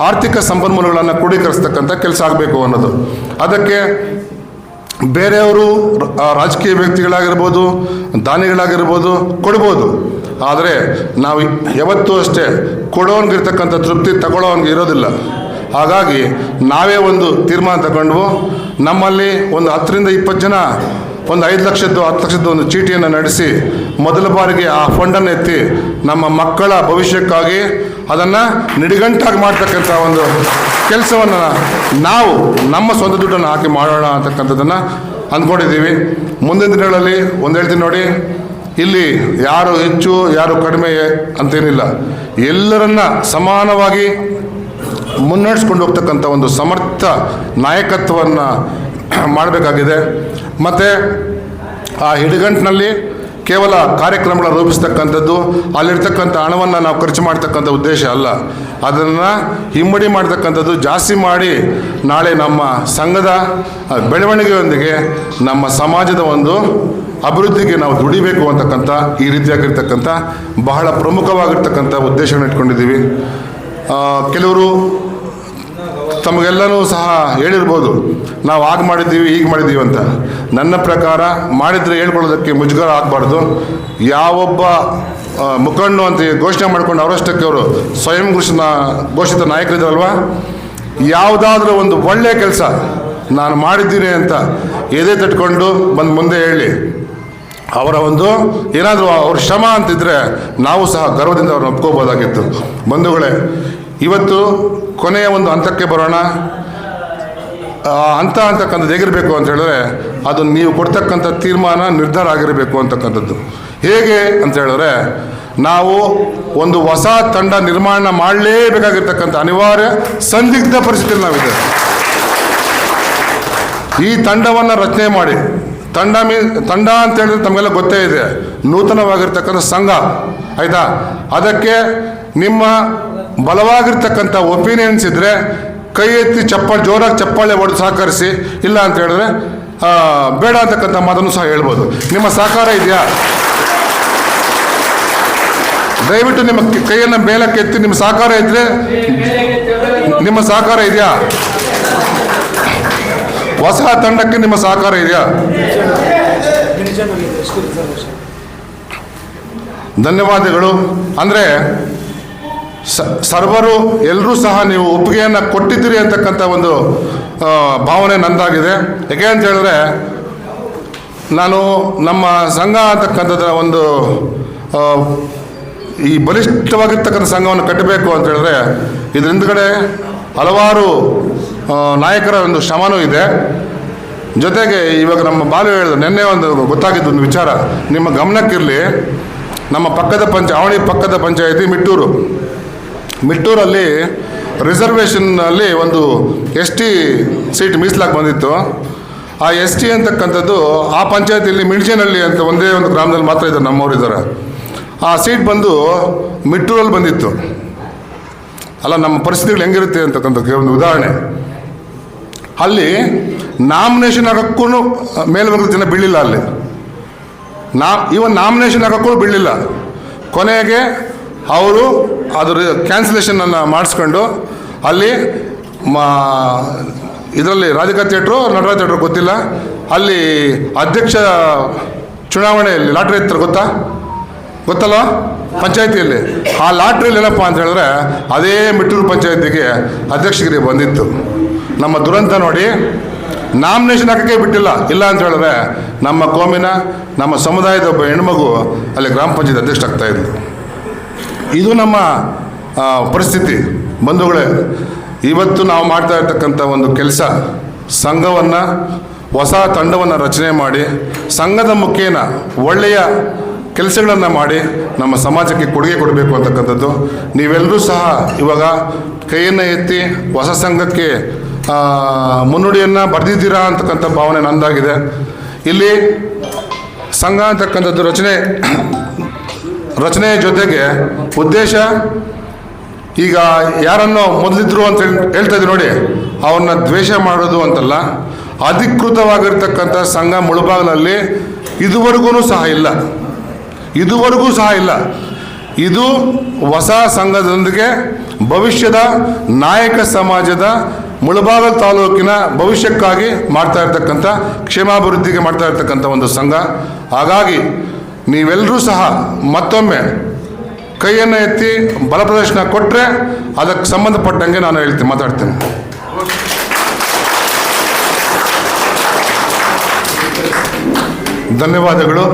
ಆರ್ಥಿಕ ಸಂಪನ್ಮೂಲಗಳನ್ನು ಕ್ರೋಢೀಕರಿಸ್ತಕ್ಕಂಥ ಕೆಲಸ ಆಗಬೇಕು ಅನ್ನೋದು. ಅದಕ್ಕೆ ಬೇರೆಯವರು ರಾಜಕೀಯ ವ್ಯಕ್ತಿಗಳಾಗಿರ್ಬೋದು, ದಾನಿಗಳಾಗಿರ್ಬೋದು ಕೊಡ್ಬೋದು. ಆದರೆ ನಾವು ಯಾವತ್ತೂ ಅಷ್ಟೇ ಕೊಡೋನ್ಗಿರ್ತಕ್ಕಂಥ ತೃಪ್ತಿ ತಗೊಳ್ಳೋನ್ಗೆ ಇರೋದಿಲ್ಲ. ಹಾಗಾಗಿ ನಾವೇ ಒಂದು ತೀರ್ಮಾನ ತಗೊಂಡು ನಮ್ಮಲ್ಲಿ ಒಂದು ಹತ್ತರಿಂದ ಇಪ್ಪತ್ತು ಜನ ಒಂದು ಐದು ಲಕ್ಷದ್ದು, ಹತ್ತು ಲಕ್ಷದ್ದು ಒಂದು ಚೀಟಿಯನ್ನು ನಡೆಸಿ ಮೊದಲ ಬಾರಿಗೆ ಆ ಫಂಡನ್ನು ಎತ್ತಿ ನಮ್ಮ ಮಕ್ಕಳ ಭವಿಷ್ಯಕ್ಕಾಗಿ ಅದನ್ನು ನಿಡಿಗಂಟಾಗಿ ಮಾಡ್ತಕ್ಕಂಥ ಒಂದು ಕೆಲಸವನ್ನು ನಾವು ನಮ್ಮ ಸ್ವಂತ ದುಡ್ಡನ್ನು ಹಾಕಿ ಮಾಡೋಣ ಅಂತಕ್ಕಂಥದ್ದನ್ನು ಅಂದ್ಕೊಂಡಿದ್ದೀವಿ. ಮುಂದಿನ ದಿನಗಳಲ್ಲಿ ಒಂದು ಹೇಳ್ತೀನಿ ನೋಡಿ, ಇಲ್ಲಿ ಯಾರು ಹೆಚ್ಚು, ಯಾರು ಕಡಿಮೆ ಅಂತೇನಿಲ್ಲ. ಎಲ್ಲರನ್ನ ಸಮಾನವಾಗಿ ಮುನ್ನಡೆಸ್ಕೊಂಡು ಹೋಗ್ತಕ್ಕಂಥ ಒಂದು ಸಮರ್ಥ ನಾಯಕತ್ವವನ್ನು <clears throat> ಮಾಡಬೇಕಾಗಿದೆ. ಮತ್ತು ಆ ಹಿಡಗಂಟಿನಲ್ಲಿ ಕೇವಲ ಕಾರ್ಯಕ್ರಮಗಳ ರೂಪಿಸ್ತಕ್ಕಂಥದ್ದು, ಅಲ್ಲಿರ್ತಕ್ಕಂಥ ಹಣವನ್ನು ನಾವು ಖರ್ಚು ಮಾಡ್ತಕ್ಕಂಥ ಉದ್ದೇಶ ಅಲ್ಲ. ಅದನ್ನು ಹಿಮ್ಮಡಿ ಮಾಡ್ತಕ್ಕಂಥದ್ದು ಜಾಸ್ತಿ ಮಾಡಿ ನಾಳೆ ನಮ್ಮ ಸಂಘದ ಬೆಳವಣಿಗೆಯೊಂದಿಗೆ ನಮ್ಮ ಸಮಾಜದ ಒಂದು ಅಭಿವೃದ್ಧಿಗೆ ನಾವು ದುಡಿಬೇಕು ಅಂತಕ್ಕಂಥ ಈ ರೀತಿಯಾಗಿರ್ತಕ್ಕಂಥ ಬಹಳ ಪ್ರಮುಖವಾಗಿರ್ತಕ್ಕಂಥ ಉದ್ದೇಶವನ್ನು ಇಟ್ಕೊಂಡಿದ್ದೀವಿ. ಕೆಲವರು ತಮಗೆಲ್ಲನೂ ಸಹ ಹೇಳಿರ್ಬೋದು, ನಾವು ಆಗ ಮಾಡಿದ್ದೀವಿ, ಹೀಗೆ ಮಾಡಿದ್ದೀವಿ ಅಂತ. ನನ್ನ ಪ್ರಕಾರ ಮಾಡಿದರೆ ಹೇಳ್ಕೊಳ್ಳೋದಕ್ಕೆ ಮುಜುಗರ ಆಗಬಾರ್ದು. ಯಾವೊಬ್ಬ ಮುಖಂಡು ಅಂತ ಘೋಷಣೆ ಮಾಡ್ಕೊಂಡು ಅವರಷ್ಟಕ್ಕೆ ಅವರು ಸ್ವಯಂ ಘೋಷಣ ಘೋಷಿತ ನಾಯಕರಿದ್ರಲ್ವಾ? ಯಾವುದಾದ್ರೂ ಒಂದು ಒಳ್ಳೆಯ ಕೆಲಸ ನಾನು ಮಾಡಿದ್ದೀನಿ ಅಂತ ಎದೆ ತಟ್ಕೊಂಡು ಬಂದು ಮುಂದೆ ಹೇಳಿ. ಅವರ ಒಂದು ಏನಾದರೂ ಅವ್ರ ಶ್ರಮ ಅಂತಿದ್ರೆ ನಾವು ಸಹ ಗರ್ವದಿಂದ ಅವ್ರನ್ನ ಒಪ್ಕೋಬೋದಾಗಿತ್ತು. ಬಂಧುಗಳೇ ಇವತ್ತು ಕೊನೆಯ ಒಂದು ಹಂತಕ್ಕೆ ಬರೋಣ. ಹಂತ ಅಂತಕ್ಕಂಥದ್ದು ಹೇಗಿರಬೇಕು ಅಂತ ಹೇಳಿದ್ರೆ ಅದು ನೀವು ಕೊಡ್ತಕ್ಕಂಥ ತೀರ್ಮಾನ ನಿರ್ಧಾರ ಆಗಿರಬೇಕು ಅಂತಕ್ಕಂಥದ್ದು. ಹೇಗೆ ಅಂತ ಹೇಳಿದ್ರೆ, ನಾವು ಒಂದು ಹೊಸ ತಂಡ ನಿರ್ಮಾಣ ಮಾಡಲೇಬೇಕಾಗಿರ್ತಕ್ಕಂಥ ಅನಿವಾರ್ಯ ಸಂದಿಗ್ಧ ಪರಿಸ್ಥಿತಿಯಲ್ಲಿ ನಾವಿದೆ ಈ ತಂಡವನ್ನು ರಚನೆ ಮಾಡಿ, ತಂಡ ಮೀ, ತಂಡ ಅಂತ ಹೇಳಿದ್ರೆ ತಮಗೆಲ್ಲ ಗೊತ್ತೇ ಇದೆ, ನೂತನವಾಗಿರ್ತಕ್ಕಂಥ ಸಂಘ, ಆಯಿತಾ? ಅದಕ್ಕೆ ನಿಮ್ಮ ಬಲವಾಗಿರ್ತಕ್ಕಂಥ ಒಪಿನಿಯನ್ಸ್ ಇದ್ದರೆ ಕೈ ಎತ್ತಿ ಚಪ್ಪಾಳೆ, ಜೋರಾಗಿ ಚಪ್ಪಾಳೆ ಹೊಡೆದು ಸಹಕರಿಸಿ, ಇಲ್ಲ ಅಂತ ಹೇಳಿದ್ರೆ ಬೇಡ ಅಂತಕ್ಕಂಥ ಮಾತನ್ನು ಸಹ ಹೇಳ್ಬೋದು. ನಿಮ್ಮ ಸಹಕಾರ ಇದೆಯಾ? ದಯವಿಟ್ಟು ನಿಮ್ಮ ಕೈಯನ್ನು ಮೇಲಕ್ಕೆ ಎತ್ತಿ ನಿಮ್ಮ ಸಹಕಾರ ಇದ್ದರೆ ನಿಮ್ಮ ಸಹಕಾರ ಇದೆಯಾ? ಹೊಸ ತಂಡಕ್ಕೆ ನಿಮ್ಮ ಸಹಕಾರ ಇದೆಯಾ? ಧನ್ಯವಾದಗಳು. ಅಂದರೆ ಸರ್ವರು ಎಲ್ಲರೂ ಸಹ ನೀವು ಒಪ್ಪಿಗೆಯನ್ನು ಕೊಟ್ಟಿದ್ದೀರಿ ಅಂತಕ್ಕಂಥ ಒಂದು ಭಾವನೆ ನಂದಾಗಿದೆ. ಯಾಕೆ ಅಂತ ಹೇಳಿದ್ರೆ, ನಾನು ನಮ್ಮ ಸಂಘ ಅಂತಕ್ಕಂಥದ್ರ ಒಂದು ಈ ಬಲಿಷ್ಠವಾಗಿರ್ತಕ್ಕಂಥ ಸಂಘವನ್ನು ಕಟ್ಟಬೇಕು ಅಂತ ಹೇಳಿದ್ರೆ ಇದ್ರ ಹಿಂದ್ಗಡೆ ಹಲವಾರು ನಾಯಕರ ಒಂದು ಶ್ರಮನೂ ಇದೆ. ಜೊತೆಗೆ ಇವಾಗ ನಮ್ಮ ಬಾಲು ಹೇಳಿದ ನಿನ್ನೆ ಒಂದು ಗೊತ್ತಾಗಿದ್ದು ಒಂದು ವಿಚಾರ. ನಿಮ್ಮ ಗಮನಕ್ಕಿರಲಿ, ನಮ್ಮ ಪಕ್ಕದ ಪಂಚ ಅವಣಿ ಪಕ್ಕದ ಪಂಚಾಯಿತಿ ಮಿಟ್ಟೂರು. ಮಿಟ್ಟೂರಲ್ಲಿ ರಿಸರ್ವೇಷನ್ನಲ್ಲಿ ಒಂದು ಎಸ್ ಟಿ ಸೀಟ್ ಮೀಸಲಾಗಿ ಬಂದಿತ್ತು. ಆ ಎಸ್ ಟಿ ಅಂತಕ್ಕಂಥದ್ದು ಆ ಪಂಚಾಯತಿಯಲ್ಲಿ ಮಿಣ್ಚೇನಹಳ್ಳಿ ಅಂತ ಒಂದೇ ಒಂದು ಗ್ರಾಮದಲ್ಲಿ ಮಾತ್ರ ಇದ್ದಾರೆ, ನಮ್ಮವರು ಇದ್ದಾರೆ. ಆ ಸೀಟ್ ಬಂದು ಮಿಟ್ಟೂರಲ್ಲಿ ಬಂದಿತ್ತು. ಅಲ್ಲ, ನಮ್ಮ ಪರಿಸ್ಥಿತಿಗಳು ಹೆಂಗಿರುತ್ತೆ ಅಂತಕ್ಕಂಥದ್ದು ಒಂದು ಉದಾಹರಣೆ. ಅಲ್ಲಿ ನಾಮಿನೇಷನ್ ಆಗೋಕ್ಕೂ ಮೇಲ್ವರ್ಗದ ಜನ ಬೀಳಿಲ್ಲ ಅಲ್ಲಿ. ನಾ ಇವನ್ ನಾಮಿನೇಷನ್ ಆಗೋಕ್ಕೂ ಬೀಳಿಲ್ಲ. ಕೊನೆಗೆ ಅವರು ಅದರ ಕ್ಯಾನ್ಸಲೇಷನನ್ನು ಮಾಡಿಸ್ಕೊಂಡು ಅಲ್ಲಿ ಮಾ, ಇದರಲ್ಲಿ ರಾಧಿಕಾ ಥಿಯೇಟ್ರು, ನಟರಾಜ್ ಥಿಯೇಟ್ರು ಗೊತ್ತಿಲ್ಲ. ಅಲ್ಲಿ ಅಧ್ಯಕ್ಷ ಚುನಾವಣೆಯಲ್ಲಿ ಲಾಟ್ರಿ ಇರ್ತಾರೆ ಗೊತ್ತಾ? ಗೊತ್ತಲ್ಲ? ಪಂಚಾಯತಿಯಲ್ಲಿ. ಆ ಲಾಟ್ರಿಯಲ್ಲಿ ಏನಪ್ಪ ಅಂತ ಹೇಳಿದ್ರೆ ಅದೇ ಮಿಟ್ಟೂರು ಪಂಚಾಯತಿಗೆ ಅಧ್ಯಕ್ಷಗಿರಿ ಬಂದಿತ್ತು. ನಮ್ಮ ದುರಂತ ನೋಡಿ ನಾಮಿನೇಷನ್ ಹಾಕಕ್ಕೆ ಬಿಟ್ಟಿಲ್ಲ. ಇಲ್ಲ ಅಂತ ಹೇಳಿದ್ರೆ ನಮ್ಮ ಕೋಮಿನ, ನಮ್ಮ ಸಮುದಾಯದ ಒಬ್ಬ ಹೆಣ್ಮಗು ಅಲ್ಲಿ ಗ್ರಾಮ ಪಂಚಾಯತ್ ಅಧ್ಯಕ್ಷ ಆಗ್ತಾ ಇದ್ಲು. ಇದು ನಮ್ಮ ಪರಿಸ್ಥಿತಿ. ಬಂಧುಗಳೇ, ಇವತ್ತು ನಾವು ಮಾಡ್ತಾ ಇರ್ತಕ್ಕಂಥ ಒಂದು ಕೆಲಸ, ಸಂಘವನ್ನು, ಹೊಸ ತಂಡವನ್ನು ರಚನೆ ಮಾಡಿ, ಸಂಘದ ಮುಖೇನ ಒಳ್ಳೆಯ ಕೆಲಸಗಳನ್ನು ಮಾಡಿ ನಮ್ಮ ಸಮಾಜಕ್ಕೆ ಕೊಡುಗೆ ಕೊಡಬೇಕು ಅಂತಕ್ಕಂಥದ್ದು. ನೀವೆಲ್ಲರೂ ಸಹ ಇವಾಗ ಕೈಯನ್ನು ಎತ್ತಿ ಹೊಸ ಸಂಘಕ್ಕೆ ಮುನ್ನುಡಿಯನ್ನು ಬರೆದಿದ್ದೀರಾ ಅಂತಕ್ಕಂಥ ಭಾವನೆ ನಂದಾಗಿದೆ. ಇಲ್ಲಿ ಸಂಘ ಅಂತಕ್ಕಂಥದ್ದು ರಚನೆ ರಚನೆಯ ಜೊತೆಗೆ ಉದ್ದೇಶ, ಈಗ ಯಾರನ್ನು ಮೊದಲಿದ್ರು ಅಂತ ಹೇಳಿ, ಹೇಳ್ತಾ ಇದ್ದೀವಿ ನೋಡಿ ಅವನ್ನ ದ್ವೇಷ ಮಾಡೋದು ಅಂತಲ್ಲ, ಅಧಿಕೃತವಾಗಿರ್ತಕ್ಕಂಥ ಸಂಘ ಮುಳುಬಾಗಿಲಲ್ಲಿ ಇದುವರೆಗೂ ಸಹ ಇಲ್ಲ. ಇದುವರೆಗೂ ಸಹ ಇಲ್ಲ. ಇದು ಹೊಸ ಸಂಘದೊಂದಿಗೆ ಭವಿಷ್ಯದ ನಾಯಕ ಸಮಾಜದ ಮುಳಬಾಗಲ್ ತಾಲೂಕಿನ ಭವಿಷ್ಯಕ್ಕಾಗಿ ಮಾಡ್ತಾ ಇರ್ತಕ್ಕಂಥ ಕ್ಷೇಮಾಭಿವೃದ್ಧಿಗೆ ಮಾಡ್ತಾ ಇರ್ತಕ್ಕಂಥ ಒಂದು ಸಂಘ. ಹಾಗಾಗಿ ನೀವೆಲ್ಲರೂ ಸಹ ಮತ್ತೊಮ್ಮೆ ಕೈಯನ್ನು ಎತ್ತಿ ಬಲ ಪ್ರದರ್ಶನ ಕೊಟ್ಟರೆ ಅದಕ್ಕೆ ಸಂಬಂಧಪಟ್ಟಂಗೆ ನಾನು ಹೇಳ್ತೀನಿ ಮಾತಾಡ್ತೇನೆ. ಧನ್ಯವಾದಗಳು.